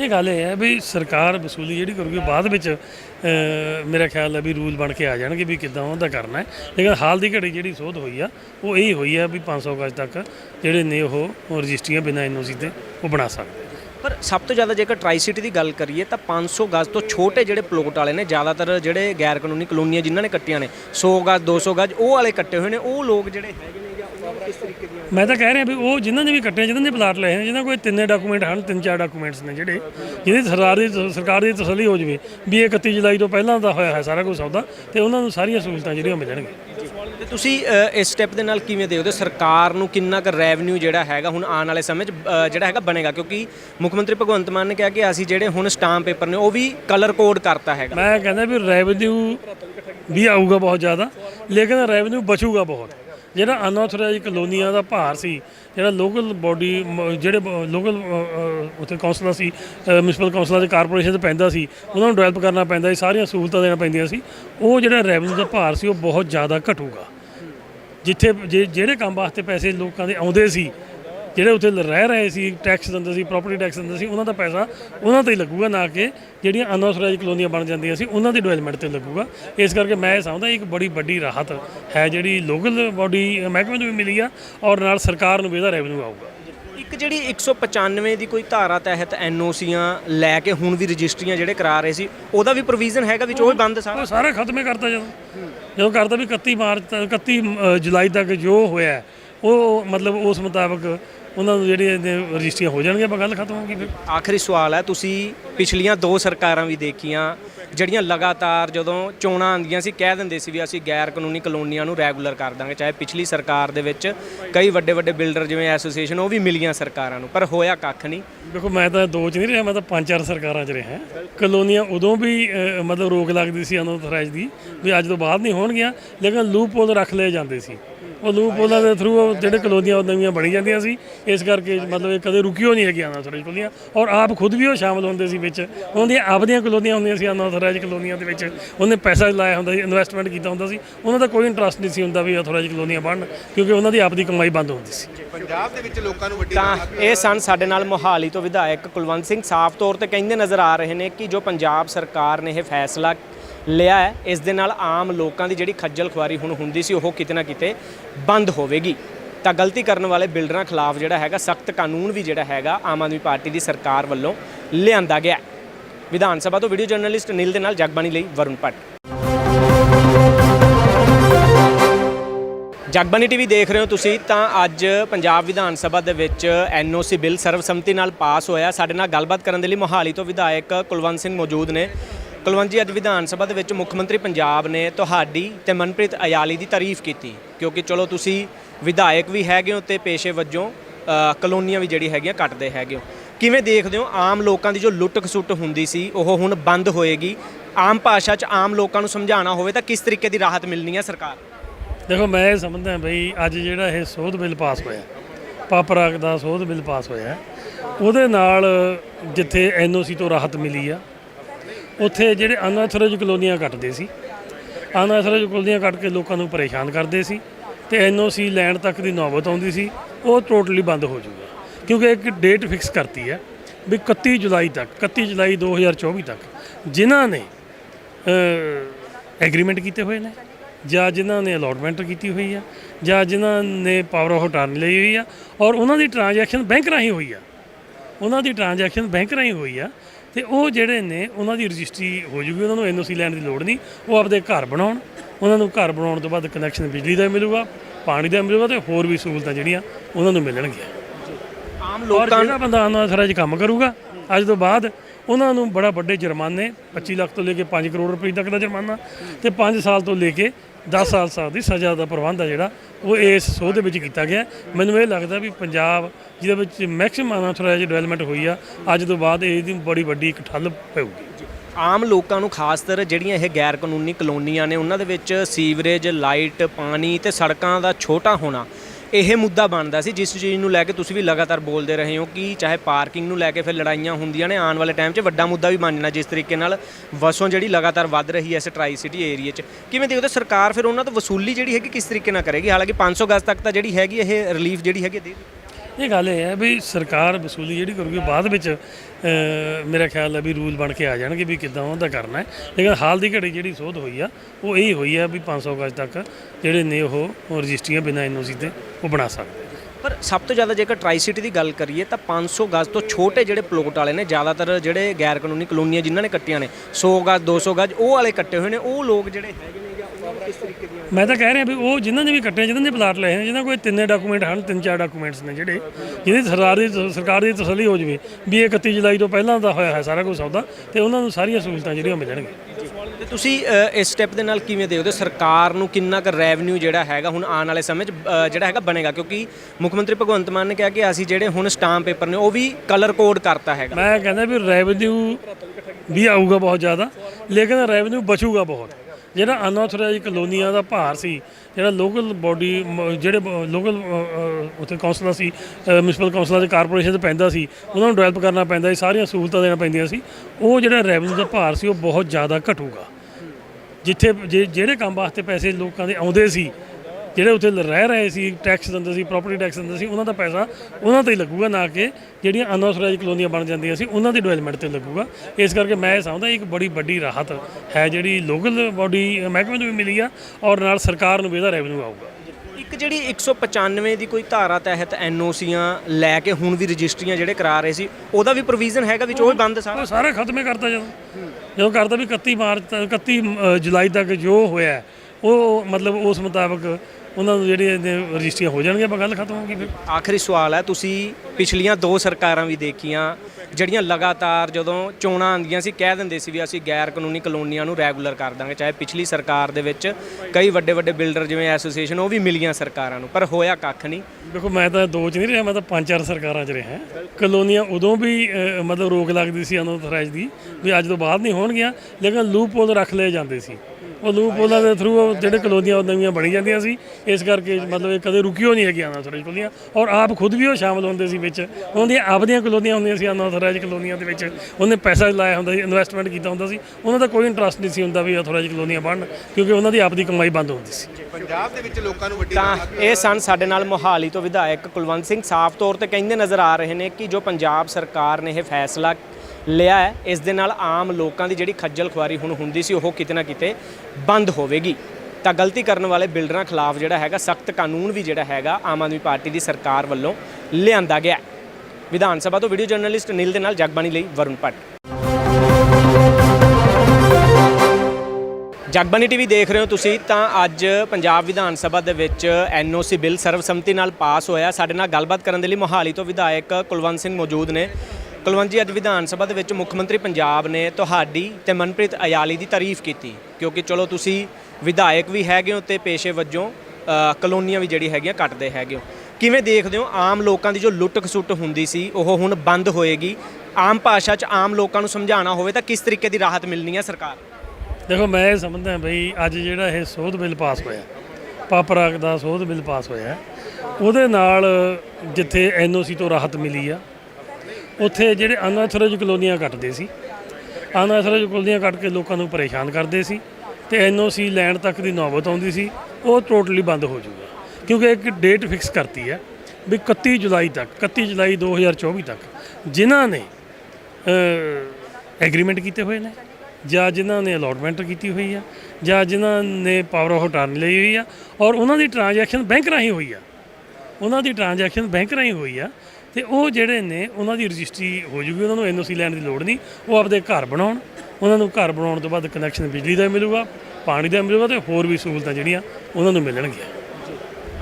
ਇਹ ਗੱਲ ਇਹ ਹੈ ਵੀ ਸਰਕਾਰ ਵਸੂਲੀ ਜਿਹੜੀ ਕਰੂਗੀ ਬਾਅਦ ਵਿੱਚ ਮੇਰਾ ਖਿਆਲ ਹੈ ਵੀ ਰੂਲ ਬਣ ਕੇ ਆ ਜਾਣਗੇ ਵੀ ਕਿੱਦਾਂ ਉਹਦਾ ਕਰਨਾ ਹੈ। ਲੇਕਿਨ ਹਾਲ ਦੀ ਘੜੀ ਜਿਹੜੀ ਸੋਧ ਹੋਈ ਆ, ਉਹ ਇਹ ਹੋਈ ਆ ਵੀ 500 ਗਜ ਤੱਕ ਜਿਹੜੇ ਨੇ ਉਹ ਰਜਿਸਟਰੀਆਂ ਬਿਨਾਂ ਐਨਓਸੀ ਤੇ ਉਹ ਬਣਾ ਸਕਦੇ ਪਰ ਸਭ ਤੋਂ ਜ਼ਿਆਦਾ ਜੇਕਰ ਟਰਾਈ ਸਿਟੀ ਦੀ ਗੱਲ ਕਰੀਏ ਤਾਂ 500 ਗਜ਼ ਤੋਂ ਛੋਟੇ ਜਿਹੜੇ ਪਲੋਟ ਵਾਲੇ ਨੇ, ਜ਼ਿਆਦਾਤਰ ਜਿਹੜੇ ਗੈਰ ਕਾਨੂੰਨੀ ਕਲੋਨੀਆਂ ਜਿਨ੍ਹਾਂ ਨੇ ਕੱਟੀਆਂ ਨੇ 100 ਗਜ਼ 200 ਗਜ਼, ਉਹ ਵਾਲੇ ਕੱਟੇ ਹੋਏ ਨੇ, ਉਹ ਲੋਕ ਜਿਹੜੇ ਹੈਗੇ ਨੇ ਕਿਸ ਤਰੀਕੇ ਦੀਆਂ ਮੈਂ ਤਾਂ ਕਹਿ ਰਿਹਾ ਵੀ ਉਹ ਜਿਨ੍ਹਾਂ ਨੇ ਵੀ ਕੱਟੇ ਜਿਨ੍ਹਾਂ ਨੇ ਪਲਾਟ ਲਏ ਨੇ ਜਿਨ੍ਹਾਂ ਕੋਈ ਤਿੰਨੇ ਡਾਕੂਮੈਂਟ ਹਨ ਤਿੰਨ ਚਾਰ ਡਾਕੂਮੈਂਟਸ ਨੇ ਜਿਹੜੇ ਜਿਹਦੀ ਸਰਕਾਰ ਦੀ ਸਰਕਾਰ ਦੀ ਤਸੱਲੀ ਹੋ ਜਵੇ ਵੀ ਇਹ 31 ਜੁਲਾਈ ਤੋਂ ਪਹਿਲਾਂ ਦਾ ਹੋਇਆ ਹੈ ਸਾਰਾ ਕੁਝ ਸੌਦਾ ਤੇ ਉਹਨਾਂ ਨੂੰ ਸਾਰੀਆਂ ਸਹੂਲਤਾਂ ਜਿਹੜੀਆਂ ਮਿਲਣਗੀਆਂ। ਤੇ ਤੁਸੀਂ ਇਸ ਸਟੈਪ ਦੇ ਨਾਲ ਕਿਵੇਂ ਦੇਖਦੇ ਹੋ? ਸਰਕਾਰ ਨੂੰ ਕਿੰਨਾ ਕੁ ਰੈਵਨਿਊ ਜਿਹੜਾ ਹੈਗਾ ਹੁਣ ਆਉਣ ਵਾਲੇ ਸਮੇਂ 'ਚ ਜਿਹੜਾ ਹੈਗਾ ਬਣੇਗਾ? ਕਿਉਂਕਿ ਮੁੱਖ ਮੰਤਰੀ ਭਗਵੰਤ ਮਾਨ ਨੇ ਕਿਹਾ ਕਿ ਅਸੀਂ ਜਿਹੜੇ ਹੁਣ ਸਟਾਂਪ ਪੇਪਰ ਨੇ ਉਹ ਵੀ ਕਲਰ ਕੋਡ ਕਰਤਾ ਹੈਗਾ। ਮੈਂ ਕਹਿੰਦਾ ਵੀ ਰੈਵਨਿਊ ਵੀ ਆਊਗਾ ਬਹੁਤ ਜ਼ਿਆਦਾ ਲੇਕਿਨ ਰੈਵਨਿਊ ਬਚੂਗਾ ਬਹੁਤ। ਜਿਹੜਾ ਅਨਆਥੋਰਾਈਜ਼ ਕਲੋਨੀਆਂ ਦਾ ਭਾਰ ਸੀ, ਜਿਹੜਾ ਲੋਕਲ ਬਾਡੀ ਜਿਹੜੇ ਲੋਕਲ ਉੱਥੇ ਕੌਂਸਲਰ ਸੀ ਮਿਊਨਿਸਪਲ ਕੌਂਸਲਰ ਦੇ ਕਾਰਪੋਰੇਸ਼ਨ ਤੇ ਪੈਂਦਾ ਸੀ, ਉਹਨਾਂ ਨੂੰ ਡਿਵੈਲਪ ਕਰਨਾ ਪੈਂਦਾ ਸੀ, ਸਾਰੀਆਂ ਸਹੂਲਤਾਂ ਦੇਣਾ ਪੈਂਦੀਆਂ ਸੀ। ਉਹ ਜਿਹੜਾ ਰੈਵਨਿਊ ਦਾ ਭਾਰ ਸੀ, ਉਹ ਬਹੁਤ ਜ਼ਿਆਦਾ ਘਟੂਗਾ। ਜਿੱਥੇ, ਜੇ- ਜਿਹੜੇ ਕੰਮ ਵਾਸਤੇ ਪੈਸੇ ਲੋਕਾਂ ਦੇ ਆਉਂਦੇ ਸੀ ਜਿਹੜੇ ਉੱਥੇ ਰਹਿ ਰਹੇ ਸੀ ਟੈਕਸ ਦਿੰਦੇ ਸੀ ਪ੍ਰਾਪਰਟੀ ਟੈਕਸ ਦਿੰਦੇ ਸੀ ਉਹਨਾਂ ਦਾ ਪੈਸਾ ਉਹਨਾਂ ਤੇ ਹੀ ਲੱਗੂਗਾ ਨਾ ਕਿ ਜਿਹੜੀਆਂ ਅਨਆਥੋਰਾਈਜ਼ ਕਲੋਨੀਆਂ ਬਣ ਜਾਂਦੀਆਂ ਸੀ ਉਹਨਾਂ ਦੀ ਡਿਵੈਲਪਮੈਂਟ ਤੇ ਲੱਗੂਗਾ। ਇਸ ਕਰਕੇ ਮੈਂ ਇਹ ਸਮਝਦਾ ਇੱਕ ਬੜੀ ਵੱਡੀ ਰਾਹਤ ਹੈ ਜਿਹੜੀ ਲੋਕਲ ਬਾਡੀ ਮਹਿਕਮੇ ਨੂੰ ਵੀ ਮਿਲੀ ਆ ਔਰ ਨਾਲ ਸਰਕਾਰ ਨੂੰ ਵੀ ਇਹਦਾ ਰੈਵਨਿਊ ਆਊਗਾ। ਇੱਕ ਜਿਹੜੀ 195 ਦੀ ਕੋਈ ਧਾਰਾ ਤਹਿਤ ਐਨਓਸੀਆਂ ਲੈ ਕੇ ਹੁਣ ਵੀ ਰਜਿਸਟਰੀਆਂ ਜਿਹੜੇ ਕਰਾ ਰਹੇ ਸੀ ਉਹਦਾ ਵੀ ਪ੍ਰੋਵੀਜ਼ਨ ਹੈਗਾ ਵਿੱਚ ਉਹ ਬੰਦ ਸਾਰਾ? ਸਾਰਾ ਖਤਮ ਕਰਤਾ ਜਦੋਂ। ਜਦੋਂ ਕਰਤਾ ਵੀ 31 ਮਾਰਚ ਤੱਕ 31 ਅ, ਜੁਲਾਈ ਤੱਕ ਜੋ ਹੋਇਆ ਉਹ ਮਤਲਬ ਉਸ ਮੁਤਾਬਕ ਉਹਨਾਂ ਨੂੰ ਇਹਦੀਆਂ ਰਜਿਸਟਰੀਆਂ ਹੋ ਜਾਣਗੀਆਂ ਆਪਾਂ ਗੱਲ ਖਤਮ ਹੋ ਗਈ ਫਿਰ। ਆਖਰੀ ਸਵਾਲ ਹੈ ਤੁਸੀਂ ਪਿਛਲੀਆਂ ਦੋ ਸਰਕਾਰਾਂ ਵੀ ਦੇਖੀਆਂ ਜਿਹੜੀਆਂ ਲਗਾਤਾਰ ਜਦੋਂ ਚੋਣਾਂ ਆਉਂਦੀਆਂ ਸੀ ਕਹਿ ਦਿੰਦੇ ਸੀ ਵੀ ਅਸੀਂ ਗੈਰ ਕਾਨੂੰਨੀ ਕਲੋਨੀਆਂ ਨੂੰ ਰੈਗੂਲਰ ਕਰ ਦਾਂਗੇ ਚਾਹੇ ਪਿਛਲੀ ਸਰਕਾਰ ਦੇ ਵਿੱਚ ਕਈ ਵੱਡੇ ਵੱਡੇ ਬਿਲਡਰ ਜਿਵੇਂ ਐਸੋਸੀਏਸ਼ਨ ਉਹ ਵੀ ਮਿਲੀਆਂ ਸਰਕਾਰਾਂ ਨੂੰ ਪਰ ਹੋਇਆ ਕੱਖ ਨਹੀਂ। ਦੇਖੋ ਮੈਂ ਤਾਂ ਦੋ ਚ ਨਹੀਂ ਰਿਹਾ ਮੈਂ ਤਾਂ ਪੰਜ ਚਾਰ ਸਰਕਾਰਾਂ ਚ ਰਿਹਾ। ਕਲੋਨੀਆਂ ਉਦੋਂ ਵੀ ਮਤਲਬ ਰੋਕ ਲੱਗਦੀ ਸੀ ਅਨੋਥਰਾਈਜ਼ ਦੀ ਵੀ ਅੱਜ ਤੋਂ ਬਾਅਦ ਨਹੀਂ ਹੋਣਗੀਆਂ ਲੇਕਿਨ ਲੂਪ ਹੋਲ ਰੱਖ ਲਏ ਜਾਂਦੇ ਸੀ। ਉਹ ਲੂਪ ਹੋਲਾਂ ਦੇ ਥਰੂ ਜਿਹੜੇ ਕਲੋਨੀਆਂ ਉਹ ਨਵੀਆਂ ਬਣੀ ਜਾਂਦੀਆਂ ਸੀ। ਇਸ ਕਰਕੇ ਮਤਲਬ ਇਹ ਕਦੇ ਰੁਕਿਓ ਨਹੀਂ ਹੈਗੀਆਂ ਅਨੋਥਰਾਈਜ਼ ਕਲੋਨੀਆਂ ਔਰ ਆਪ ਖੁਦ ਵੀ ਉਹ ਸ਼ਾਮਲ ਹੁੰਦੇ ਸੀ ਵਿੱਚ। ਉਹਨਾਂ ਦੀਆਂ ਆਪਦੀਆਂ ਕਲੋਨੀਆਂ ਹੁੰਦੀਆਂ ਸੀ ਅਨੋਥਰਾਈਜ਼ ਕਲੋਨੀਆਂ ਦੇ ਵਿੱਚ। ਉਹਨੇ ਪੈਸਾ ਲਾਇਆ ਹੁੰਦਾ ਸੀ ਇਨਵੈਸਟਮੈਂਟ ਕੀਤਾ ਹੁੰਦਾ ਸੀ। ਉਹਨਾਂ ਦਾ ਕੋਈ ਇੰਟਰਸਟ ਨਹੀਂ ਸੀ ਹੁੰਦਾ ਵੀ ਅਨੋਥਰਾਈਜ਼ ਕਲੋਨੀਆਂ ਬਣਨ ਕਿਉਂਕਿ ਉਹਨਾਂ ਦੀ ਆਪਦੀ ਕਮਾਈ ਬੰਦ ਹੁੰਦੀ ਸੀ। ਪੰਜਾਬ ਦੇ ਵਿੱਚ ਲੋਕਾਂ ਨੂੰ ਵੱਡੀ ਤਾਂ ਇਹ ਸਨ ਸਾਡੇ ਨਾਲ ਮੋਹਾਲੀ ਤੋਂ ਵਿਧਾਇਕ ਕੁਲਵੰਤ ਸਿੰਘ। ਸਾਫ਼ ਤੌਰ ਤੇ ਕਹਿੰਦੇ ਨਜ਼ਰ ਆ ਰਹੇ ਨੇ ਕਿ ਜੋ ਪੰਜਾਬ ਸਰਕਾਰ ਨੇ ਇਹ ਫੈਸਲਾ ਲਿਆ ਹੈ। ਇਸ ਦੇ ਨਾਲ ਆਮ ਲੋਕਾਂ ਦੀ ਜਿਹੜੀ ਖੱਜਲ ਖੁਆਰੀ ਹੁਣ ਹੁੰਦੀ ਸੀ, ਉਹ ਕਿਤੇ ਨਾ ਕਿਤੇ ਬੰਦ ਹੋਵੇਗੀ। ਤਾਂ ਗਲਤੀ ਕਰਨ ਵਾਲੇ ਬਿਲਡਰਾਂ ਖਿਲਾਫ ਜਿਹੜਾ ਹੈਗਾ, ਸਖਤ ਕਾਨੂੰਨ ਵੀ ਜਿਹੜਾ ਹੈਗਾ, ਆਮ ਆਦਮੀ ਪਾਰਟੀ ਦੀ ਸਰਕਾਰ ਵੱਲੋਂ ਲਿਆਂਦਾ ਗਿਆ ਵਿਧਾਨ ਸਭਾ ਤੋਂ ਵੀਡੀਓ ਜਰਨਲਿਸਟ ਨੀਲ ਦੇ ਨਾਲ ਜਗਬਾਣੀ ਲਈ ਵਰੁਣ ਭੱਟ। ਜਗਬਾਨੀ ਟੀਵੀ ਦੇਖ ਰਹੇ ਹੋ ਤੁਸੀਂ ਤਾਂ ਅੱਜ ਪੰਜਾਬ ਵਿਧਾਨ ਸਭਾ ਦੇ ਵਿੱਚ ਐਨਓਸੀ ਬਿੱਲ ਸਰਵਸੰਮਤੀ ਨਾਲ ਪਾਸ ਹੋਇਆ। ਸਾਡੇ ਨਾਲ ਗੱਲਬਾਤ ਕਰਨ ਦੇ ਲਈ ਮੋਹਾਲੀ ਤੋਂ ਵਿਧਾਇਕ ਕੁਲਵੰਤ ਸਿੰਘ ਮੌਜੂਦ ਨੇ। ਕੁਲਵੰਤ ਅੱਜ ਵਿਧਾਨ ਸਭਾ ਦੇ ਵਿੱਚ ਮੁੱਖ ਮੰਤਰੀ ਪੰਜਾਬ ਨੇ ਤੁਹਾਡੀ ਤੇ ਮਨਪ੍ਰੀਤ ਅਯਾਲੀ ਦੀ ਤਾਰੀਫ ਕੀਤੀ, ਕਿਉਂਕਿ ਚਲੋ ਤੁਸੀਂ ਵਿਧਾਇਕ ਵੀ ਹੈਗੇ ਹੋ ਤੇ ਪੇਸ਼ੇ ਵਜੋਂ ਕਲੋਨੀਆਂ ਵੀ ਜਿਹੜੀ ਹੈਗੀਆਂ ਕੱਟਦੇ ਹੈਗੇ ਹੋ। ਕਿਵੇਂ ਦੇਖਦੇ ਹੋ ਆਮ ਲੋਕਾਂ ਦੀ ਜੋ ਲੁੱਟ ਖਸੁੱਟ ਹੁੰਦੀ ਸੀ, ਉਹ ਹੁਣ ਬੰਦ ਹੋਏਗੀ? ਆਮ ਭਾਸ਼ਾ 'ਚ ਆਮ ਲੋਕਾਂ ਨੂੰ ਸਮਝਾਉਣਾ ਹੋਵੇ ਤਾਂ ਕਿਸ ਤਰੀਕੇ ਦੀ ਰਾਹਤ ਮਿਲਣੀ ਹੈ ਸਰਕਾਰ? ਦੇਖੋ, ਮੈਂ ਇਹ ਸਮਝਦਾ ਬਈ ਅੱਜ ਜਿਹੜਾ ਇਹ ਸੋਧ ਬਿੱਲ ਪਾਸ ਹੋਇਆ ਪਾਪਰਾਗ ਦਾ ਸੋਧ ਬਿੱਲ ਪਾਸ ਹੋਇਆ, ਉਹਦੇ ਨਾਲ ਜਿੱਥੇ ਐਨਓਸੀ ਤੋਂ ਰਾਹਤ ਮਿਲੀ ਆ ਉੱਥੇ ਜਿਹੜੇ ਅਨਆਥੋਰਾਈਜ਼ ਕਲੋਨੀਆਂ ਕੱਟਦੇ ਸੀ। ਅਨਆਥੋਰਾਈਜ਼ ਕਲੋਨੀਆਂ ਕੱਟ ਕੇ ਲੋਕਾਂ ਨੂੰ ਪਰੇਸ਼ਾਨ ਕਰਦੇ ਸੀ ਤੇ ਐਨਓਸੀ ਲੈਣ ਤੱਕ ਦੀ ਨੌਬਤ ਆਉਂਦੀ ਸੀ, ਉਹ ਟੋਟਲੀ ਬੰਦ ਹੋ ਜਾਊਗਾ। ਕਿਉਂਕਿ ਇੱਕ ਡੇਟ ਫਿਕਸ ਕਰਤੀ ਹੈ ਵੀ 31 ਜੁਲਾਈ ਤੱਕ 31 ਜੁਲਾਈ 2024 ਤੱਕ ਜਿਨ੍ਹਾਂ ਨੇ ਐਗਰੀਮੈਂਟ ਕੀਤੇ ਹੋਏ ਨੇ, ਜਾਂ ਜਿਨ੍ਹਾਂ ਨੇ ਅਲੋਟਮੈਂਟ ਕੀਤੀ ਹੋਈ ਆ, ਜਾਂ ਜਿਨ੍ਹਾਂ ਨੇ ਪਾਵਰ ਆਫ ਅਟਾਰਨੀ ਲਈ ਹੋਈ ਆ, ਔਰ ਉਹਨਾਂ ਦੀ ਟ੍ਰਾਂਜੈਕਸ਼ਨ ਬੈਂਕ ਰਾਹੀਂ ਹੋਈ ਆ। ਉਹਨਾਂ ਦੀ ਟ੍ਰਾਂਜੈਕਸ਼ਨ ਬੈਂਕ ਰਾਹੀਂ ਹੋਈ ਆ ਤੇ ਉਹ ਜਿਹੜੇ ਨੇ ਉਹਨਾਂ ਦੀ ਰਜਿਸਟਰੀ ਹੋ ਜੂਗੀ ਉਹਨਾਂ ਨੂੰ ਐਨਓਸੀ ਲੈਣ ਦੀ ਲੋੜ ਨਹੀਂ। ਉਹ ਆਪਦੇ ਘਰ ਬਣਾਉਣ ਉਹਨਾਂ ਨੂੰ ਘਰ ਬਣਾਉਣ ਤੋਂ ਬਾਅਦ ਕਨੈਕਸ਼ਨ ਬਿਜਲੀ ਦਾ ਮਿਲੂਗਾ ਪਾਣੀ ਦਾ ਮਿਲੂਗਾ ਤੇ ਹੋਰ ਵੀ ਸਹੂਲਤਾਂ ਜਿਹੜੀਆਂ ਉਹਨਾਂ ਨੂੰ ਮਿਲਣਗੀਆਂ। ਆਮ ਲੋਕਾਂ ਜਿਹੜਾ ਬੰਦਾ ਅਨਾਥਰਾ 'ਚ ਕੰਮ ਕਰੂਗਾ ਅੱਜ ਤੋਂ ਬਾਅਦ ਉਹਨਾਂ ਨੂੰ ਬੜਾ ਵੱਡੇ ਜੁਰਮਾਨੇ 25 ਲੱਖ ਤੋਂ ਲੈ ਕੇ 5 ਕਰੋੜ ਰੁਪਏ ਤੱਕ ਦਾ ਜੁਰਮਾਨਾ ਤੇ 5 ਸਾਲ ਤੋਂ ਲੈ ਕੇ 10 ਸਾਲ ਸਾਲ ਦੀ ਸਜ਼ਾ ਦਾ ਪ੍ਰਬੰਧ ਆ ਜਿਹੜਾ, ਉਹ ਇਸ ਸੋਧ ਦੇ ਵਿੱਚ ਕੀਤਾ ਗਿਆ। ਮੈਨੂੰ ਇਹ ਲੱਗਦਾ ਵੀ ਪੰਜਾਬ, ਜਿਹਦੇ ਵਿੱਚ ਮੈਕਸਿਮਮ ਅਨਾਥਰਾਈਜ਼ ਡਿਵੈਲਪਮੈਂਟ ਹੋਈ ਆ, ਅੱਜ ਤੋਂ ਬਾਅਦ ਇਹਦੀ ਬੜੀ ਵੱਡੀ ਇੱਕ ਠੱਲ ਪਊਗੀ। ਆਮ ਲੋਕਾਂ ਨੂੰ ਖਾਸ ਕਰ ਜਿਹੜੀਆਂ ਇਹ ਗੈਰ ਕਾਨੂੰਨੀ ਕਲੋਨੀਆਂ ਨੇ, ਉਹਨਾਂ ਦੇ ਵਿੱਚ ਸੀਵਰੇਜ, ਲਾਈਟ, ਪਾਣੀ ਤੇ ਸੜਕਾਂ ਦਾ ਛੋਟਾ ਹੋਣਾ ਇਹ ਮੁੱਦਾ ਬਣਦਾ ਸੀ ਜਿਸ ਚੀਜ਼ ਨੂੰ ਲੈ ਕੇ ਤੁਸੀਂ ਵੀ ਲਗਾਤਾਰ ਬੋਲਦੇ ਰਹੇ ਹੋ ਕਿ ਚਾਹੇ ਪਾਰਕਿੰਗ ਨੂੰ ਲੈ ਕੇ ਫਿਰ ਲੜਾਈਆਂ ਹੁੰਦੀਆਂ ਨੇ, ਆਉਣ ਵਾਲੇ ਟਾਈਮ 'ਚ ਵੱਡਾ ਮੁੱਦਾ ਵੀ ਬਣ ਜਾਣਾ ਜਿਸ ਤਰੀਕੇ ਨਾਲ ਵਸੋਂ ਜਿਹੜੀ ਲਗਾਤਾਰ ਵੱਧ ਰਹੀ ਹੈ ਇਸ ਟਰਾਈ ਸਿਟੀ ਏਰੀਆ 'ਚ। ਕਿਵੇਂ ਦੇਖਦੇ ਹੋ ਸਰਕਾਰ ਫਿਰ ਉਹਨਾਂ ਤੋਂ ਵਸੂਲੀ ਜਿਹੜੀ ਹੈਗੀ ਕਿਸ ਤਰੀਕੇ ਨਾਲ ਕਰੇਗੀ? ਹਾਲਾਂਕਿ 500 ਗਜ਼ ਤੱਕ ਤਾਂ ਜਿਹੜੀ ਹੈਗੀ ਇਹ ਰਿਲੀਫ ਜਿਹੜੀ ਹੈਗੀ ਦੇ ਇਹ ਗੱਲ ਇਹ ਹੈ ਵੀ ਸਰਕਾਰ ਵਸੂਲੀ ਜਿਹੜੀ ਕਰੂਗੀ ਬਾਅਦ ਵਿੱਚ ਮੇਰਾ ਖਿਆਲ ਹੈ ਵੀ ਰੂਲ ਬਣ ਕੇ ਆ ਜਾਣਗੇ ਵੀ ਕਿੱਦਾਂ ਉਹਦਾ ਕਰਨਾ ਹੈ। ਲੇਕਿਨ ਹਾਲ ਦੀ ਘੜੀ ਜਿਹੜੀ ਸੋਧ ਹੋਈ ਆ, ਉਹ ਇਹ ਹੋਈ ਆ ਵੀ 500 ਗਜ ਤੱਕ ਜਿਹੜੇ ਨੇ ਉਹ ਰਜਿਸਟਰੀਆਂ ਬਿਨਾਂ ਐਨਓਸੀ ਤੇ ਉਹ ਬਣਾ ਸਕਦੇ ਪਰ ਸਭ ਤੋਂ ਜ਼ਿਆਦਾ ਜੇਕਰ ਟਰਾਈ ਸਿਟੀ ਦੀ ਗੱਲ ਕਰੀਏ ਤਾਂ 500 ਗਜ਼ ਤੋਂ ਛੋਟੇ ਜਿਹੜੇ ਪਲੋਟ ਵਾਲੇ ਨੇ, ਜ਼ਿਆਦਾਤਰ ਜਿਹੜੇ ਗੈਰ ਕਾਨੂੰਨੀ ਕਲੋਨੀਆਂ ਜਿਨ੍ਹਾਂ ਨੇ ਕੱਟੀਆਂ ਨੇ 100 ਗਜ਼ 200 ਗਜ਼, ਉਹ ਵਾਲੇ ਕੱਟੇ ਹੋਏ ਨੇ, ਉਹ ਲੋਕ ਜਿਹੜੇ ਹੈਗੇ ਨੇ ਕਿਸ ਤਰੀਕੇ ਦੀਆਂ ਮੈਂ ਤਾਂ ਕਹਿ ਰਿਹਾ ਵੀ ਉਹ ਜਿਨ੍ਹਾਂ ਨੇ ਵੀ ਕੱਟੇ ਜਿਨ੍ਹਾਂ ਨੇ ਪਲਾਟ ਲਏ ਨੇ ਜਿਨ੍ਹਾਂ ਕੋਈ ਤਿੰਨੇ ਡਾਕੂਮੈਂਟ ਹਨ ਤਿੰਨ ਚਾਰ ਡਾਕੂਮੈਂਟਸ ਨੇ ਜਿਹੜੇ ਜਿਹਦੀ ਸਰਕਾਰ ਦੀ ਸਰਕਾਰ ਦੀ ਤਸੱਲੀ ਹੋ ਜਵੇ ਵੀ ਇਹ 31 ਜੁਲਾਈ ਤੋਂ ਪਹਿਲਾਂ ਦਾ ਹੋਇਆ ਹੈ ਸਾਰਾ ਕੁਝ ਸੌਦਾ ਤੇ ਉਹਨਾਂ ਨੂੰ ਸਾਰੀਆਂ ਸਹੂਲਤਾਂ ਜਿਹੜੀਆਂ ਮਿਲਣਗੀਆਂ। ਤੇ ਤੁਸੀਂ ਇਸ ਸਟੈਪ ਦੇ ਨਾਲ ਕਿਵੇਂ ਦੇਖਦੇ ਹੋ? ਸਰਕਾਰ ਨੂੰ ਕਿੰਨਾ ਕੁ ਰੈਵਨਿਊ ਜਿਹੜਾ ਹੈਗਾ ਹੁਣ ਆਉਣ ਵਾਲੇ ਸਮੇਂ 'ਚ ਜਿਹੜਾ ਹੈਗਾ ਬਣੇਗਾ? ਕਿਉਂਕਿ ਮੁੱਖ ਮੰਤਰੀ ਭਗਵੰਤ ਮਾਨ ਨੇ ਕਿਹਾ ਕਿ ਅਸੀਂ ਜਿਹੜੇ ਹੁਣ ਸਟਾਂਪ ਪੇਪਰ ਨੇ ਉਹ ਵੀ ਕਲਰ ਕੋਡ ਕਰਤਾ ਹੈਗਾ। ਮੈਂ ਕਹਿੰਦਾ ਵੀ ਰੈਵਨਿਊ ਵੀ ਆਊਗਾ ਬਹੁਤ ਜ਼ਿਆਦਾ ਲੇਕਿਨ ਰੈਵਨਿਊ ਬਚੂਗਾ ਬਹੁਤ। ਜਿਹੜਾ ਅਨਆਥੋਰਾਈਜ਼ ਕਲੋਨੀਆਂ ਦਾ ਭਾਰ ਸੀ, ਜਿਹੜਾ ਲੋਕਲ ਬਾਡੀ ਜਿਹੜੇ ਲੋਕਲ ਉੱਥੇ ਕੌਂਸਲਰ ਸੀ ਮਿਊਨਿਸਪਲ ਕੌਂਸਲਰ ਦੇ ਕਾਰਪੋਰੇਸ਼ਨ ਤੇ ਪੈਂਦਾ ਸੀ, ਉਹਨਾਂ ਨੂੰ ਡਿਵੈਲਪ ਕਰਨਾ ਪੈਂਦਾ ਸੀ, ਸਾਰੀਆਂ ਸਹੂਲਤਾਂ ਦੇਣਾ ਪੈਂਦੀਆਂ ਸੀ। ਉਹ ਜਿਹੜਾ ਰੈਵਨਿਊ ਦਾ ਭਾਰ ਸੀ, ਉਹ ਬਹੁਤ ਜ਼ਿਆਦਾ ਘਟੂਗਾ। ਜਿੱਥੇ, ਜੇ- ਜਿਹੜੇ ਕੰਮ ਵਾਸਤੇ ਪੈਸੇ ਲੋਕਾਂ ਦੇ ਆਉਂਦੇ ਸੀ ਜਿਹੜੇ ਉੱਥੇ ਰਹਿ ਰਹੇ ਸੀ ਟੈਕਸ ਦਿੰਦੇ ਸੀ ਪ੍ਰਾਪਰਟੀ ਟੈਕਸ ਦਿੰਦੇ ਸੀ ਉਹਨਾਂ ਦਾ ਪੈਸਾ ਉਹਨਾਂ ਤੇ ਹੀ ਲੱਗੂਗਾ ਨਾ ਕਿ ਜਿਹੜੀਆਂ ਅਨਆਥੋਰਾਈਜ਼ ਕਲੋਨੀਆਂ ਬਣ ਜਾਂਦੀਆਂ ਸੀ ਉਹਨਾਂ ਦੀ ਡਿਵੈਲਪਮੈਂਟ ਤੇ ਲੱਗੂਗਾ। ਇਸ ਕਰਕੇ ਮੈਂ ਇਹ ਸਮਝਦਾ ਇੱਕ ਬੜੀ ਵੱਡੀ ਰਾਹਤ ਹੈ ਜਿਹੜੀ ਲੋਕਲ ਬਾਡੀ ਮਹਿਕਮੇ ਨੂੰ ਵੀ ਮਿਲੀ ਆ ਔਰ ਨਾਲ ਸਰਕਾਰ ਨੂੰ ਵੀ ਇਹਦਾ ਰੈਵਨਿਊ ਆਊਗਾ। ਇੱਕ ਜਿਹੜੀ 195 ਦੀ ਕੋਈ ਧਾਰਾ ਤਹਿਤ ਐਨਓਸੀਆਂ ਲੈ ਕੇ ਹੁਣ ਵੀ ਰਜਿਸਟਰੀਆਂ ਜਿਹੜੇ ਕਰਾ ਰਹੇ ਸੀ ਉਹਦਾ ਵੀ ਪ੍ਰੋਵੀਜ਼ਨ ਹੈਗਾ ਵਿੱਚ ਉਹ ਬੰਦ ਸਾਰਾ? ਸਾਰਾ ਖਤਮ ਕਰਤਾ ਜਦੋਂ। ਜਦੋਂ ਕਰਤਾ ਵੀ 31 ਮਾਰਚ ਤੱਕ 31 ਅ, ਜੁਲਾਈ ਤੱਕ ਜੋ ਹੋਇਆ ਉਹ ਮਤਲਬ ਉਸ ਮੁਤਾਬਕ ਉਹਨਾਂ ਨੂੰ ਜਿਹੜੇ ਰਜਿਸਟਰੀਆਂ ਹੋ ਜਾਣਗੀਆਂ ਆਪਾਂ ਗੱਲ ਖਤਮ ਹੋ ਗਈ ਫਿਰ। ਆਖਰੀ ਸਵਾਲ ਹੈ ਤੁਸੀਂ ਪਿਛਲੀਆਂ ਦੋ ਸਰਕਾਰਾਂ ਵੀ ਦੇਖੀਆਂ ਜਿਹੜੀਆਂ ਲਗਾਤਾਰ ਜਦੋਂ ਚੋਣਾਂ ਆਉਂਦੀਆਂ ਸੀ ਕਹਿ ਦਿੰਦੇ ਸੀ ਵੀ ਅਸੀਂ ਗੈਰ ਕਾਨੂੰਨੀ ਕਲੋਨੀਆਂ ਨੂੰ ਰੈਗੂਲਰ ਕਰ ਦਾਂਗੇ ਚਾਹੇ ਪਿਛਲੀ ਸਰਕਾਰ ਦੇ ਵਿੱਚ ਕਈ ਵੱਡੇ ਵੱਡੇ ਬਿਲਡਰ ਜਿਵੇਂ ਐਸੋਸੀਏਸ਼ਨ ਉਹ ਵੀ ਮਿਲੀਆਂ ਸਰਕਾਰਾਂ ਨੂੰ ਪਰ ਹੋਇਆ ਕੱਖ ਨਹੀਂ। ਦੇਖੋ ਮੈਂ ਤਾਂ ਦੋ ਚ ਨਹੀਂ ਰਿਹਾ ਮੈਂ ਤਾਂ ਪੰਜ ਚਾਰ ਸਰਕਾਰਾਂ ਚ ਰਿਹਾ। ਕਲੋਨੀਆਂ ਉਦੋਂ ਵੀ ਮਤਲਬ ਰੋਕ ਲੱਗਦੀ ਸੀ ਅਨੋਥਰਾਈਜ਼ ਦੀ ਵੀ ਅੱਜ ਤੋਂ ਬਾਅਦ ਨਹੀਂ ਹੋਣਗੀਆਂ ਲੇਕਿਨ ਲੂਪ ਹੋਲ ਰੱਖ ਲਏ ਜਾਂਦੇ ਸੀ। ਉਹ ਲੂਪ ਹੋਲਾਂ ਦੇ ਥਰੂ ਜਿਹੜੇ ਕਲੋਨੀਆਂ ਉਹ ਨਵੀਆਂ ਬਣੀ ਜਾਂਦੀਆਂ ਸੀ। ਇਸ ਕਰਕੇ ਮਤਲਬ ਇਹ ਕਦੇ ਰੁਕਿਓ ਨਹੀਂ ਹੈਗੀਆਂ ਅਨੋਥਰਾਈਜ਼ ਕਲੋਨੀਆਂ ਔਰ ਆਪ ਖੁਦ ਵੀ ਉਹ ਸ਼ਾਮਲ ਹੁੰਦੇ ਸੀ ਵਿੱਚ। ਉਹਨਾਂ ਦੀਆਂ ਆਪਦੀਆਂ ਕਲੋਨੀਆਂ ਹੁੰਦੀਆਂ ਸੀ ਅਨੋਥਰਾਈਜ਼ ਕਲੋਨੀਆਂ ਦੇ ਵਿੱਚ। ਉਹਨੇ ਪੈਸਾ ਲਾਇਆ ਹੁੰਦਾ ਸੀ ਇਨਵੈਸਟਮੈਂਟ ਕੀਤਾ ਹੁੰਦਾ ਸੀ। ਉਹਨਾਂ ਦਾ ਕੋਈ ਇੰਟਰਸਟ ਨਹੀਂ ਸੀ ਹੁੰਦਾ ਵੀ ਅਨੋਥਰਾਈਜ਼ ਕਲੋਨੀਆਂ ਬਣਨ ਕਿਉਂਕਿ ਉਹਨਾਂ ਦੀ ਆਪਦੀ ਕਮਾਈ ਬੰਦ ਹੁੰਦੀ ਸੀ। ਪੰਜਾਬ ਦੇ ਵਿੱਚ ਲੋਕਾਂ ਨੂੰ ਵੱਡੀ ਤਾਂ ਇਹ ਸਨ ਸਾਡੇ ਨਾਲ ਮੋਹਾਲੀ ਤੋਂ ਵਿਧਾਇਕ ਕੁਲਵੰਤ ਸਿੰਘ। ਸਾਫ਼ ਤੌਰ ਤੇ ਕਹਿੰਦੇ ਨਜ਼ਰ ਆ ਰਹੇ ਨੇ ਕਿ ਜੋ ਪੰਜਾਬ ਸਰਕਾਰ ਨੇ ਇਹ ਫੈਸਲਾ ਲਿਆ ਹੈ। ਇਸ ਦੇ ਨਾਲ ਆਮ ਲੋਕਾਂ ਦੀ ਜਿਹੜੀ ਖੱਜਲ ਖੁਆਰੀ ਹੁਣ ਹੁੰਦੀ ਸੀ, ਉਹ ਕਿਤੇ ਨਾ ਕਿਤੇ ਬੰਦ ਹੋਵੇਗੀ। ਤਾਂ ਗਲਤੀ ਕਰਨ ਵਾਲੇ ਬਿਲਡਰਾਂ ਖਿਲਾਫ ਜਿਹੜਾ ਹੈਗਾ, ਸਖਤ ਕਾਨੂੰਨ ਵੀ ਜਿਹੜਾ ਹੈਗਾ, ਆਮ ਆਦਮੀ ਪਾਰਟੀ ਦੀ ਸਰਕਾਰ ਵੱਲੋਂ ਲਿਆਂਦਾ ਗਿਆ ਵਿਧਾਨ ਸਭਾ ਤੋਂ ਵੀਡੀਓ ਜਰਨਲਿਸਟ ਨੀਲ ਦੇ ਨਾਲ ਜਗਬਾਣੀ ਲਈ ਵਰੁਣ ਭੱਟ। ਜਗਬਾਨੀ ਟੀਵੀ ਦੇਖ ਰਹੇ ਹੋ ਤੁਸੀਂ ਤਾਂ ਅੱਜ ਪੰਜਾਬ ਵਿਧਾਨ ਸਭਾ ਦੇ ਵਿੱਚ ਐਨਓਸੀ ਬਿੱਲ ਸਰਵਸੰਮਤੀ ਨਾਲ ਪਾਸ ਹੋਇਆ। ਸਾਡੇ ਨਾਲ ਗੱਲਬਾਤ ਕਰਨ ਦੇ ਲਈ ਮੋਹਾਲੀ ਤੋਂ ਵਿਧਾਇਕ ਕੁਲਵੰਤ ਸਿੰਘ ਮੌਜੂਦ ਨੇ। ਕੁਲਵੰਜੀ ਅੱਜ ਵਿਧਾਨ ਸਭਾ ਦੇ ਵਿੱਚ ਮੁੱਖ ਮੰਤਰੀ ਪੰਜਾਬ ਨੇ ਤੁਹਾਡੀ ਤੇ ਮਨਪ੍ਰੀਤ ਅਯਾਲੀ ਦੀ ਤਾਰੀਫ ਕੀਤੀ, ਕਿਉਂਕਿ ਚਲੋ ਤੁਸੀਂ ਵਿਧਾਇਕ ਵੀ ਹੈਗੇ ਹੋ ਤੇ ਪੇਸ਼ੇ ਵਜੋਂ ਕਲੋਨੀਆਂ ਵੀ ਜਿਹੜੀ ਹੈਗੀਆਂ ਕੱਟਦੇ ਹੈਗੇ ਹੋ। ਕਿਵੇਂ ਦੇਖਦੇ ਹੋ ਆਮ ਲੋਕਾਂ ਦੀ ਜੋ ਲੁੱਟ ਖਸੁੱਟ ਹੁੰਦੀ ਸੀ, ਉਹ ਹੁਣ ਬੰਦ ਹੋਏਗੀ? ਆਮ ਭਾਸ਼ਾ 'ਚ ਆਮ ਲੋਕਾਂ ਨੂੰ ਸਮਝਾਉਣਾ ਹੋਵੇ ਤਾਂ ਕਿਸ ਤਰੀਕੇ ਦੀ ਰਾਹਤ ਮਿਲਣੀ ਹੈ ਸਰਕਾਰ? ਦੇਖੋ, ਮੈਂ ਇਹ ਸਮਝਦਾ ਬਈ ਅੱਜ ਜਿਹੜਾ ਇਹ ਸੋਧ ਬਿੱਲ ਪਾਸ ਹੋਇਆ ਪਾਪਰਾਗ ਦਾ ਸੋਧ ਬਿੱਲ ਪਾਸ ਹੋਇਆ, ਉਹਦੇ ਨਾਲ ਜਿੱਥੇ ਐਨਓਸੀ ਤੋਂ ਰਾਹਤ ਮਿਲੀ ਆ ਉੱਥੇ ਜਿਹੜੇ ਅਨਆਥੋਰਾਈਜ਼ ਕਲੋਨੀਆਂ ਕੱਟਦੇ ਸੀ। ਅਨਆਥੋਰਾਈਜ਼ ਕਲੋਨੀਆਂ ਕੱਟ ਕੇ ਲੋਕਾਂ ਨੂੰ ਪਰੇਸ਼ਾਨ ਕਰਦੇ ਸੀ ਤੇ ਐਨਓਸੀ ਲੈਣ ਤੱਕ ਦੀ ਨੌਬਤ ਆਉਂਦੀ ਸੀ, ਉਹ ਟੋਟਲੀ ਬੰਦ ਹੋ ਜਾਊਗਾ। ਕਿਉਂਕਿ ਇੱਕ ਡੇਟ ਫਿਕਸ ਕਰਤੀ ਹੈ ਵੀ 31 ਜੁਲਾਈ ਤੱਕ 31 ਜੁਲਾਈ 2024 ਤੱਕ ਜਿਨ੍ਹਾਂ ਨੇ ਐਗਰੀਮੈਂਟ ਕੀਤੇ ਹੋਏ ਨੇ, ਜਾਂ ਜਿਨ੍ਹਾਂ ਨੇ ਅਲੋਟਮੈਂਟ ਕੀਤੀ ਹੋਈ ਆ, ਜਾਂ ਜਿਨ੍ਹਾਂ ਨੇ ਪਾਵਰ ਆਫ ਅਟਾਰਨੀ ਲਈ ਹੋਈ ਆ, ਔਰ ਉਹਨਾਂ ਦੀ ਟ੍ਰਾਂਜੈਕਸ਼ਨ ਬੈਂਕ ਰਾਹੀਂ ਹੋਈ ਆ। ਉਹਨਾਂ ਦੀ ਟ੍ਰਾਂਜੈਕਸ਼ਨ ਬੈਂਕ ਰਾਹੀਂ ਹੋਈ ਆ ਤੇ ਉਹ ਜਿਹੜੇ ਨੇ ਉਹਨਾਂ ਦੀ ਰਜਿਸਟਰੀ ਹੋ ਜੂਗੀ ਉਹਨਾਂ ਨੂੰ ਐਨਓਸੀ ਲੈਣ ਦੀ ਲੋੜ ਨਹੀਂ। ਉਹ ਆਪਦੇ ਘਰ ਬਣਾਉਣ ਉਹਨਾਂ ਨੂੰ ਘਰ ਬਣਾਉਣ ਤੋਂ ਬਾਅਦ ਕਨੈਕਸ਼ਨ ਬਿਜਲੀ ਦਾ ਮਿਲੂਗਾ ਪਾਣੀ ਦਾ ਮਿਲੂਗਾ ਤੇ ਹੋਰ ਵੀ ਸਹੂਲਤਾਂ ਜਿਹੜੀਆਂ ਉਹਨਾਂ ਨੂੰ ਮਿਲਣਗੀਆਂ।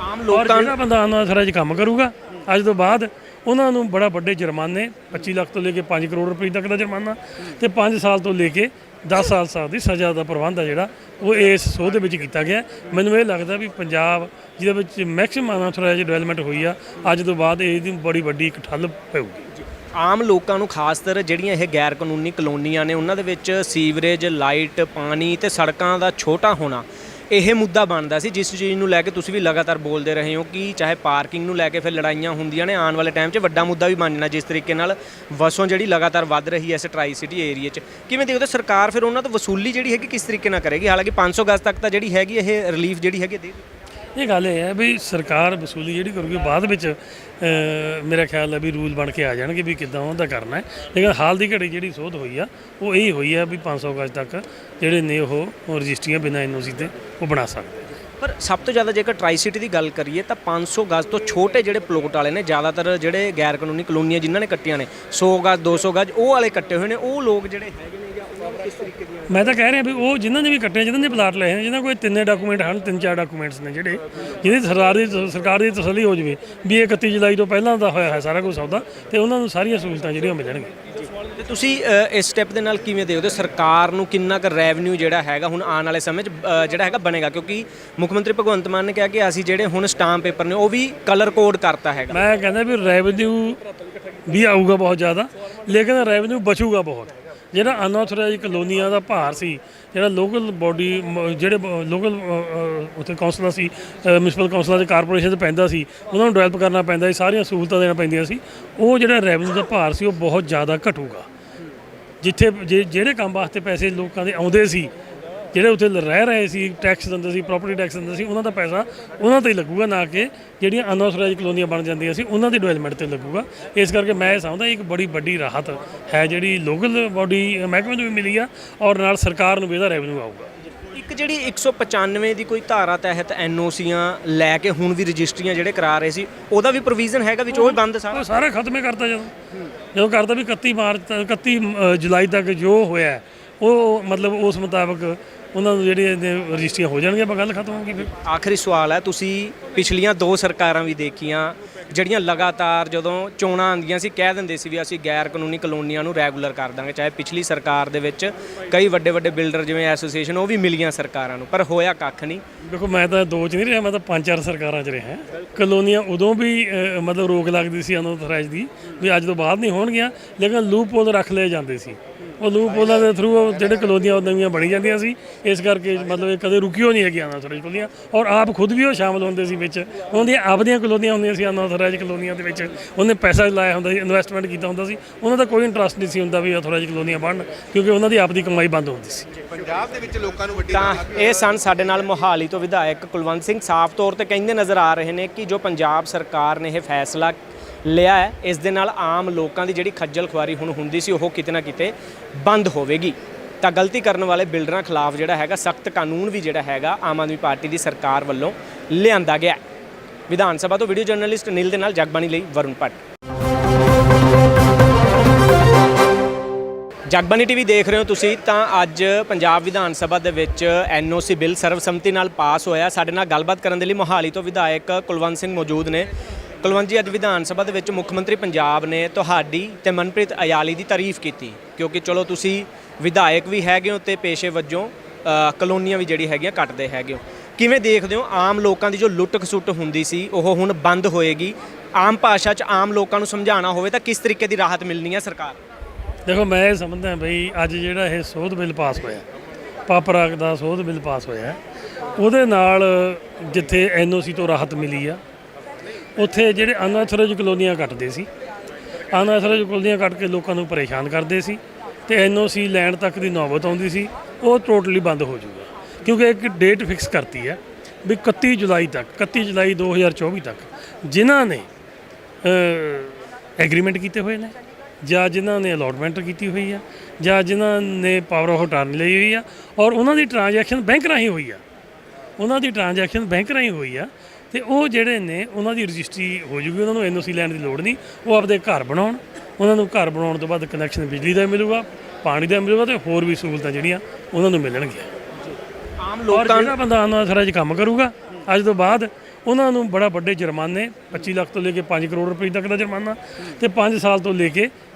ਆਮ ਲੋਕਾਂ ਜਿਹੜਾ ਬੰਦਾ ਅਨਾਥਰਾ 'ਚ ਕੰਮ ਕਰੂਗਾ ਅੱਜ ਤੋਂ ਬਾਅਦ ਉਹਨਾਂ ਨੂੰ ਬੜਾ ਵੱਡੇ ਜੁਰਮਾਨੇ 25 ਲੱਖ ਤੋਂ ਲੈ ਕੇ 5 ਕਰੋੜ ਰੁਪਏ ਤੱਕ ਦਾ ਜੁਰਮਾਨਾ ਤੇ 5 ਸਾਲ ਤੋਂ ਲੈ ਕੇ 10 ਸਾਲ ਸਾਲ ਦੀ ਸਜ਼ਾ ਦਾ ਪ੍ਰਬੰਧ ਆ ਜਿਹੜਾ, ਉਹ ਇਸ ਸੋਧ ਦੇ ਵਿੱਚ ਕੀਤਾ ਗਿਆ। ਮੈਨੂੰ ਇਹ ਲੱਗਦਾ ਵੀ ਪੰਜਾਬ, ਜਿਹਦੇ ਵਿੱਚ ਮੈਕਸਿਮਮ ਅਨਾਥਰਾਈਜ਼ ਡਿਵੈਲਪਮੈਂਟ ਹੋਈ ਆ, ਅੱਜ ਤੋਂ ਬਾਅਦ ਇਹਦੀ ਬੜੀ ਵੱਡੀ ਇੱਕ ਠੱਲ ਪਊਗੀ। ਆਮ ਲੋਕਾਂ ਨੂੰ ਖਾਸ ਕਰ ਜਿਹੜੀਆਂ ਇਹ ਗੈਰ ਕਾਨੂੰਨੀ ਕਲੋਨੀਆਂ ਨੇ, ਉਹਨਾਂ ਦੇ ਵਿੱਚ ਸੀਵਰੇਜ, ਲਾਈਟ, ਪਾਣੀ ਤੇ ਸੜਕਾਂ ਦਾ ਛੋਟਾ ਹੋਣਾ ਇਹ ਮੁੱਦਾ ਬਣਦਾ ਸੀ ਜਿਸ ਚੀਜ਼ ਨੂੰ ਲੈ ਕੇ ਤੁਸੀਂ ਵੀ ਲਗਾਤਾਰ ਬੋਲਦੇ ਰਹੇ ਹੋ ਕਿ ਚਾਹੇ ਪਾਰਕਿੰਗ ਨੂੰ ਲੈ ਕੇ ਫਿਰ ਲੜਾਈਆਂ ਹੁੰਦੀਆਂ ਨੇ, ਆਉਣ ਵਾਲੇ ਟਾਈਮ 'ਚ ਵੱਡਾ ਮੁੱਦਾ ਵੀ ਬਣ ਜਾਣਾ ਜਿਸ ਤਰੀਕੇ ਨਾਲ ਵਸੋਂ ਜਿਹੜੀ ਲਗਾਤਾਰ ਵੱਧ ਰਹੀ ਹੈ ਇਸ ਟਰਾਈ ਸਿਟੀ ਏਰੀਆ 'ਚ। ਕਿਵੇਂ ਦੇਖਦੇ ਹੋ ਸਰਕਾਰ ਫਿਰ ਉਹਨਾਂ ਤੋਂ ਵਸੂਲੀ ਜਿਹੜੀ ਹੈਗੀ ਕਿਸ ਤਰੀਕੇ ਨਾਲ ਕਰੇਗੀ? ਹਾਲਾਂਕਿ 500 ਗਜ਼ ਤੱਕ ਤਾਂ ਜਿਹੜੀ ਹੈਗੀ ਇਹ ਰਿਲੀਫ ਜਿਹੜੀ ਹੈਗੀ ਦੇ ਇਹ ਗੱਲ ਇਹ ਹੈ ਵੀ ਸਰਕਾਰ ਵਸੂਲੀ ਜਿਹੜੀ ਕਰੂਗੀ ਬਾਅਦ ਵਿੱਚ ਮੇਰਾ ਖਿਆਲ ਹੈ ਵੀ ਰੂਲ ਬਣ ਕੇ ਆ ਜਾਣਗੇ ਵੀ ਕਿੱਦਾਂ ਉਹਦਾ ਕਰਨਾ ਹੈ। ਲੇਕਿਨ ਹਾਲ ਦੀ ਘੜੀ ਜਿਹੜੀ ਸੋਧ ਹੋਈ ਆ, ਉਹ ਇਹ ਹੋਈ ਆ ਵੀ 500 ਗਜ ਤੱਕ ਜਿਹੜੇ ਨੇ ਉਹ ਰਜਿਸਟਰੀਆਂ ਬਿਨਾਂ ਐਨਓਸੀ ਤੇ ਉਹ ਬਣਾ ਸਕਦੇ ਪਰ ਸਭ ਤੋਂ ਜ਼ਿਆਦਾ ਜੇਕਰ ਟਰਾਈ ਸਿਟੀ ਦੀ ਗੱਲ ਕਰੀਏ ਤਾਂ 500 ਗਜ਼ ਤੋਂ ਛੋਟੇ ਜਿਹੜੇ ਪਲੋਟ ਵਾਲੇ ਨੇ, ਜ਼ਿਆਦਾਤਰ ਜਿਹੜੇ ਗੈਰ ਕਾਨੂੰਨੀ ਕਲੋਨੀਆਂ ਜਿਨ੍ਹਾਂ ਨੇ ਕੱਟੀਆਂ ਨੇ 100 ਗਜ਼ 200 ਗਜ਼, ਉਹ ਵਾਲੇ ਕੱਟੇ ਹੋਏ ਨੇ, ਉਹ ਲੋਕ ਜਿਹੜੇ ਹੈਗੇ ਨੇ ਕਿਸ ਤਰੀਕੇ ਦੀਆਂ ਮੈਂ ਤਾਂ ਕਹਿ ਰਿਹਾ ਵੀ ਉਹ ਜਿਨ੍ਹਾਂ ਨੇ ਵੀ ਕੱਟੇ ਜਿਨ੍ਹਾਂ ਨੇ ਪਲਾਟ ਲਏ ਨੇ ਜਿਨ੍ਹਾਂ ਕੋਈ ਤਿੰਨੇ ਡਾਕੂਮੈਂਟ ਹਨ ਤਿੰਨ ਚਾਰ ਡਾਕੂਮੈਂਟਸ ਨੇ ਜਿਹੜੇ ਜਿਹਦੀ ਸਰਕਾਰ ਦੀ ਸਰਕਾਰ ਦੀ ਤਸੱਲੀ ਹੋ ਜਵੇ ਵੀ ਇਹ 31 ਜੁਲਾਈ ਤੋਂ ਪਹਿਲਾਂ ਦਾ ਹੋਇਆ ਹੈ ਸਾਰਾ ਕੁਝ ਸੌਦਾ ਤੇ ਉਹਨਾਂ ਨੂੰ ਸਾਰੀਆਂ ਸਹੂਲਤਾਂ ਜਿਹੜੀਆਂ ਮਿਲਣਗੀਆਂ। ਤੇ ਤੁਸੀਂ ਇਸ ਸਟੈਪ ਦੇ ਨਾਲ ਕਿਵੇਂ ਦੇਖਦੇ ਹੋ? ਸਰਕਾਰ ਨੂੰ ਕਿੰਨਾ ਕੁ ਰੈਵਨਿਊ ਜਿਹੜਾ ਹੈਗਾ ਹੁਣ ਆਉਣ ਵਾਲੇ ਸਮੇਂ 'ਚ ਜਿਹੜਾ ਹੈਗਾ ਬਣੇਗਾ? ਕਿਉਂਕਿ ਮੁੱਖ ਮੰਤਰੀ ਭਗਵੰਤ ਮਾਨ ਨੇ ਕਿਹਾ ਕਿ ਅਸੀਂ ਜਿਹੜੇ ਹੁਣ ਸਟਾਂਪ ਪੇਪਰ ਨੇ ਉਹ ਵੀ ਕਲਰ ਕੋਡ ਕਰਤਾ ਹੈਗਾ। ਮੈਂ ਕਹਿੰਦਾ ਵੀ ਰੈਵਨਿਊ ਵੀ ਆਊਗਾ ਬਹੁਤ ਜ਼ਿਆਦਾ ਲੇਕਿਨ ਰੈਵਨਿਊ ਬਚੂਗਾ ਬਹੁਤ। ਜਿਹੜਾ ਅਨਆਥੋਰਾਈਜ਼ ਕਲੋਨੀਆਂ ਦਾ ਭਾਰ ਸੀ, ਜਿਹੜਾ ਲੋਕਲ ਬਾਡੀ ਜਿਹੜੇ ਲੋਕਲ ਉੱਥੇ ਕੌਂਸਲਰ ਸੀ ਮਿਊਨਿਸਪਲ ਕੌਂਸਲਰ ਦੇ ਕਾਰਪੋਰੇਸ਼ਨ ਤੇ ਪੈਂਦਾ ਸੀ, ਉਹਨਾਂ ਨੂੰ ਡਿਵੈਲਪ ਕਰਨਾ ਪੈਂਦਾ ਸੀ, ਸਾਰੀਆਂ ਸਹੂਲਤਾਂ ਦੇਣਾ ਪੈਂਦੀਆਂ ਸੀ। ਉਹ ਜਿਹੜਾ ਰੈਵਨਿਊ ਦਾ ਭਾਰ ਸੀ, ਉਹ ਬਹੁਤ ਜ਼ਿਆਦਾ ਘਟੂਗਾ। ਜਿੱਥੇ, ਜੇ- ਜਿਹੜੇ ਕੰਮ ਵਾਸਤੇ ਪੈਸੇ ਲੋਕਾਂ ਦੇ ਆਉਂਦੇ ਸੀ ਜਿਹੜੇ ਉੱਥੇ ਰਹਿ ਰਹੇ ਸੀ ਟੈਕਸ ਦਿੰਦੇ ਸੀ ਪ੍ਰਾਪਰਟੀ ਟੈਕਸ ਦਿੰਦੇ ਸੀ ਉਹਨਾਂ ਦਾ ਪੈਸਾ ਉਹਨਾਂ ਤੇ ਹੀ ਲੱਗੂਗਾ ਨਾ ਕਿ ਜਿਹੜੀਆਂ ਅਨਆਥੋਰਾਈਜ਼ ਕਲੋਨੀਆਂ ਬਣ ਜਾਂਦੀਆਂ ਸੀ ਉਹਨਾਂ ਦੀ ਡਿਵੈਲਪਮੈਂਟ ਤੇ ਲੱਗੂਗਾ। ਇਸ ਕਰਕੇ ਮੈਂ ਇਹ ਸਮਝਦਾ ਇੱਕ ਬੜੀ ਵੱਡੀ ਰਾਹਤ ਹੈ ਜਿਹੜੀ ਲੋਕਲ ਬਾਡੀ ਮਹਿਕਮੇ ਨੂੰ ਵੀ ਮਿਲੀ ਆ ਔਰ ਨਾਲ ਸਰਕਾਰ ਨੂੰ ਵੀ ਇਹਦਾ ਰੈਵਨਿਊ ਆਊਗਾ। ਇੱਕ ਜਿਹੜੀ 195 ਦੀ ਕੋਈ ਧਾਰਾ ਤਹਿਤ ਐਨਓਸੀਆਂ ਲੈ ਕੇ ਹੁਣ ਵੀ ਰਜਿਸਟਰੀਆਂ ਜਿਹੜੇ ਕਰਾ ਰਹੇ ਸੀ ਉਹਦਾ ਵੀ ਪ੍ਰੋਵੀਜ਼ਨ ਹੈਗਾ ਵਿੱਚ ਉਹ ਬੰਦ ਸਾਰਾ? ਸਾਰਾ ਖਤਮ ਹੀ ਕਰਤਾ ਜਦੋਂ। ਜਦੋਂ ਕਰਤਾ ਵੀ 31 ਮਾਰਚ ਤੱਕ 31 ਅ, ਜੁਲਾਈ ਤੱਕ ਜੋ ਹੋਇਆ ਉਹ ਮਤਲਬ ਉਸ ਮੁਤਾਬਕ ਉਹਨਾਂ ਨੂੰ ਜਿਹੜੇ ਰਜਿਸਟਰੀਆਂ ਹੋ ਜਾਣਗੀਆਂ ਆਪਾਂ ਗੱਲ ਖਤਮ ਹੋ ਗਈ ਫਿਰ। ਆਖਰੀ ਸਵਾਲ ਹੈ ਤੁਸੀਂ ਪਿਛਲੀਆਂ ਦੋ ਸਰਕਾਰਾਂ ਵੀ ਦੇਖੀਆਂ ਜਿਹੜੀਆਂ ਲਗਾਤਾਰ ਜਦੋਂ ਚੋਣਾਂ ਆਉਂਦੀਆਂ ਸੀ ਕਹਿ ਦਿੰਦੇ ਸੀ ਵੀ ਅਸੀਂ ਗੈਰ ਕਾਨੂੰਨੀ ਕਲੋਨੀਆਂ ਨੂੰ ਰੈਗੂਲਰ ਕਰ ਦਾਂਗੇ ਚਾਹੇ ਪਿਛਲੀ ਸਰਕਾਰ ਦੇ ਵਿੱਚ ਕਈ ਵੱਡੇ ਵੱਡੇ ਬਿਲਡਰ ਜਿਵੇਂ ਐਸੋਸੀਏਸ਼ਨ ਉਹ ਵੀ ਮਿਲੀਆਂ ਸਰਕਾਰਾਂ ਨੂੰ ਪਰ ਹੋਇਆ ਕੱਖ ਨਹੀਂ। ਦੇਖੋ ਮੈਂ ਤਾਂ ਦੋ ਚ ਨਹੀਂ ਰਿਹਾ ਮੈਂ ਤਾਂ ਪੰਜ ਚਾਰ ਸਰਕਾਰਾਂ ਚ ਰਿਹਾ। ਕਲੋਨੀਆਂ ਉਦੋਂ ਵੀ ਮਤਲਬ ਰੋਕ ਲੱਗਦੀ ਸੀ ਅਨੋਥਰਾਈਜ਼ ਦੀ ਵੀ ਅੱਜ ਤੋਂ ਬਾਅਦ ਨਹੀਂ ਹੋਣਗੀਆਂ ਲੇਕਿਨ ਲੂਪ ਹੋਲ ਰੱਖ ਲਏ ਜਾਂਦੇ ਸੀ। ਉਹ ਲੂਪ ਹੋਲਾਂ ਦੇ ਥਰੂ ਜਿਹੜੇ ਕਲੋਨੀਆਂ ਉਹ ਨਵੀਆਂ ਬਣੀ ਜਾਂਦੀਆਂ ਸੀ। ਇਸ ਕਰਕੇ ਮਤਲਬ ਇਹ ਕਦੇ ਰੁਕਿਓ ਨਹੀਂ ਹੈਗੀਆਂ ਅਨੋਥਰਾਈਜ਼ ਕਲੋਨੀਆਂ ਔਰ ਆਪ ਖੁਦ ਵੀ ਉਹ ਸ਼ਾਮਲ ਹੁੰਦੇ ਸੀ ਵਿੱਚ। ਉਹਨਾਂ ਦੀਆਂ ਆਪਦੀਆਂ ਕਲੋਨੀਆਂ ਹੁੰਦੀਆਂ ਸੀ ਅਨੋਥਰਾਈਜ਼ ਕਲੋਨੀਆਂ ਦੇ ਵਿੱਚ। ਉਹਨੇ ਪੈਸਾ ਲਾਇਆ ਹੁੰਦਾ ਸੀ ਇਨਵੈਸਟਮੈਂਟ ਕੀਤਾ ਹੁੰਦਾ ਸੀ। ਉਹਨਾਂ ਦਾ ਕੋਈ ਇੰਟਰਸਟ ਨਹੀਂ ਸੀ ਹੁੰਦਾ ਵੀ ਅਨੋਥਰਾਈਜ਼ ਕਲੋਨੀਆਂ ਬਣਨ ਕਿਉਂਕਿ ਉਹਨਾਂ ਦੀ ਆਪਦੀ ਕਮਾਈ ਬੰਦ ਹੁੰਦੀ ਸੀ। ਪੰਜਾਬ ਦੇ ਵਿੱਚ ਲੋਕਾਂ ਨੂੰ ਵੱਡੀ ਤਾਂ ਇਹ ਸਨ ਸਾਡੇ ਨਾਲ ਮੋਹਾਲੀ ਤੋਂ ਵਿਧਾਇਕ ਕੁਲਵੰਤ ਸਿੰਘ। ਸਾਫ਼ ਤੌਰ ਤੇ ਕਹਿੰਦੇ ਨਜ਼ਰ ਆ ਰਹੇ ਨੇ ਕਿ ਜੋ ਪੰਜਾਬ ਸਰਕਾਰ ਨੇ ਇਹ ਫੈਸਲਾ ਲਿਆ ਹੈ। ਇਸ ਦੇ ਨਾਲ ਆਮ ਲੋਕਾਂ ਦੀ ਜਿਹੜੀ ਖੱਜਲ ਖੁਆਰੀ ਹੁਣ ਹੁੰਦੀ ਸੀ, ਉਹ ਕਿਤੇ ਨਾ ਕਿਤੇ ਬੰਦ ਹੋਵੇਗੀ। ਤਾਂ ਗਲਤੀ ਕਰਨ ਵਾਲੇ ਬਿਲਡਰਾਂ ਖਿਲਾਫ ਜਿਹੜਾ ਹੈਗਾ, ਸਖਤ ਕਾਨੂੰਨ ਵੀ ਜਿਹੜਾ ਹੈਗਾ, ਆਮ ਆਦਮੀ ਪਾਰਟੀ ਦੀ ਸਰਕਾਰ ਵੱਲੋਂ ਲਿਆਂਦਾ ਗਿਆ ਵਿਧਾਨ ਸਭਾ ਤੋਂ ਵੀਡੀਓ ਜਰਨਲਿਸਟ ਨੀਲ ਦੇ ਨਾਲ ਜਗਬਾਣੀ ਲਈ ਵਰੁਣ ਭੱਟ। ਜਗਬਾਨੀ ਟੀਵੀ ਦੇਖ ਰਹੇ ਹੋ ਤੁਸੀਂ ਤਾਂ ਅੱਜ ਪੰਜਾਬ ਵਿਧਾਨ ਸਭਾ ਦੇ ਵਿੱਚ ਐਨਓਸੀ ਬਿੱਲ ਸਰਵਸੰਮਤੀ ਨਾਲ ਪਾਸ ਹੋਇਆ। ਸਾਡੇ ਨਾਲ ਗੱਲਬਾਤ ਕਰਨ ਦੇ ਲਈ ਮੋਹਾਲੀ ਤੋਂ ਵਿਧਾਇਕ ਕੁਲਵੰਤ ਸਿੰਘ ਮੌਜੂਦ ਨੇ। ਕੁਲਵੰਜੀ ਅੱਜ ਵਿਧਾਨ ਸਭਾ ਦੇ ਵਿੱਚ ਮੁੱਖ ਮੰਤਰੀ ਪੰਜਾਬ ਨੇ ਤੁਹਾਡੀ ਤੇ ਮਨਪ੍ਰੀਤ ਅਯਾਲੀ ਦੀ ਤਾਰੀਫ ਕੀਤੀ, ਕਿਉਂਕਿ ਚਲੋ ਤੁਸੀਂ ਵਿਧਾਇਕ ਵੀ ਹੈਗੇ ਹੋ ਤੇ ਪੇਸ਼ੇ ਵਜੋਂ ਕਲੋਨੀਆਂ ਵੀ ਜਿਹੜੀ ਹੈਗੀਆਂ ਕੱਟਦੇ ਹੈਗੇ ਹੋ। ਕਿਵੇਂ ਦੇਖਦੇ ਹੋ ਆਮ ਲੋਕਾਂ ਦੀ ਜੋ ਲੁੱਟ ਖਸੁੱਟ ਹੁੰਦੀ ਸੀ, ਉਹ ਹੁਣ ਬੰਦ ਹੋਏਗੀ? ਆਮ ਭਾਸ਼ਾ 'ਚ ਆਮ ਲੋਕਾਂ ਨੂੰ ਸਮਝਾਉਣਾ ਹੋਵੇ ਤਾਂ ਕਿਸ ਤਰੀਕੇ ਦੀ ਰਾਹਤ ਮਿਲਣੀ ਹੈ ਸਰਕਾਰ? ਦੇਖੋ, ਮੈਂ ਇਹ ਸਮਝਦਾ ਬਈ ਅੱਜ ਜਿਹੜਾ ਇਹ ਸੋਧ ਬਿੱਲ ਪਾਸ ਹੋਇਆ ਪਾਪਰਾਗ ਦਾ ਸੋਧ ਬਿੱਲ ਪਾਸ ਹੋਇਆ, ਉਹਦੇ ਨਾਲ ਜਿੱਥੇ ਐਨਓਸੀ ਤੋਂ ਰਾਹਤ ਮਿਲੀ ਆ ਉੱਥੇ ਜਿਹੜੇ ਅਨਆਥੋਰਾਈਜ਼ ਕਲੋਨੀਆਂ ਕੱਟਦੇ ਸੀ ਅਨਆਥੋਰਾਈਜ਼ ਕਲੋਨੀਆਂ ਕੱਟ ਕੇ ਲੋਕਾਂ ਨੂੰ ਪਰੇਸ਼ਾਨ ਕਰਦੇ ਸੀ ਤੇ ਐਨਓਸੀ ਲੈਣ ਤੱਕ ਦੀ ਨੌਬਤ ਆਉਂਦੀ ਸੀ, ਉਹ ਟੋਟਲੀ ਬੰਦ ਹੋ ਜਾਊਗਾ। ਕਿਉਂਕਿ ਇੱਕ ਡੇਟ ਫਿਕਸ ਕਰਤੀ ਹੈ ਵੀ 31 ਜੁਲਾਈ ਤੱਕ 31 ਜੁਲਾਈ 2024 ਤੱਕ ਜਿਨ੍ਹਾਂ ਨੇ ਐਗਰੀਮੈਂਟ ਕੀਤੇ ਹੋਏ ਨੇ, ਜਾਂ ਜਿਨ੍ਹਾਂ ਨੇ ਅਲੋਟਮੈਂਟ ਕੀਤੀ ਹੋਈ ਆ, ਜਾਂ ਜਿਨ੍ਹਾਂ ਨੇ ਪਾਵਰ ਆਫ ਅਟਾਰਨੀ ਲਈ ਹੋਈ ਆ, ਔਰ ਉਹਨਾਂ ਦੀ ਟ੍ਰਾਂਜੈਕਸ਼ਨ ਬੈਂਕ ਰਾਹੀਂ ਹੋਈ ਆ। ਉਹਨਾਂ ਦੀ ਟ੍ਰਾਂਜੈਕਸ਼ਨ ਬੈਂਕ ਰਾਹੀਂ ਹੋਈ ਆ ਤੇ ਉਹ ਜਿਹੜੇ ਨੇ ਉਹਨਾਂ ਦੀ ਰਜਿਸਟਰੀ ਹੋ ਜੂਗੀ ਉਹਨਾਂ ਨੂੰ ਐਨਓਸੀ ਲੈਣ ਦੀ ਲੋੜ ਨਹੀਂ। ਉਹ ਆਪਦੇ ਘਰ ਬਣਾਉਣ ਉਹਨਾਂ ਨੂੰ ਘਰ ਬਣਾਉਣ ਤੋਂ ਬਾਅਦ ਕਨੈਕਸ਼ਨ ਬਿਜਲੀ ਦਾ ਮਿਲੂਗਾ ਪਾਣੀ ਦਾ ਮਿਲੂਗਾ ਤੇ ਹੋਰ ਵੀ ਸਹੂਲਤਾਂ ਜਿਹੜੀਆਂ ਉਹਨਾਂ ਨੂੰ ਮਿਲਣਗੀਆਂ। ਆਮ ਲੋਕਾਂ ਜਿਹੜਾ ਬੰਦਾ ਅਨਾਥਰਾ 'ਚ ਕੰਮ ਕਰੂਗਾ ਅੱਜ ਤੋਂ ਬਾਅਦ ਉਹਨਾਂ ਨੂੰ ਬੜਾ ਵੱਡੇ ਜੁਰਮਾਨੇ 25 ਲੱਖ ਤੋਂ ਲੈ ਕੇ 5 ਕਰੋੜ ਰੁਪਏ ਤੱਕ ਦਾ ਜੁਰਮਾਨਾ ਤੇ 5 ਸਾਲ ਤੋਂ ਲੈ ਕੇ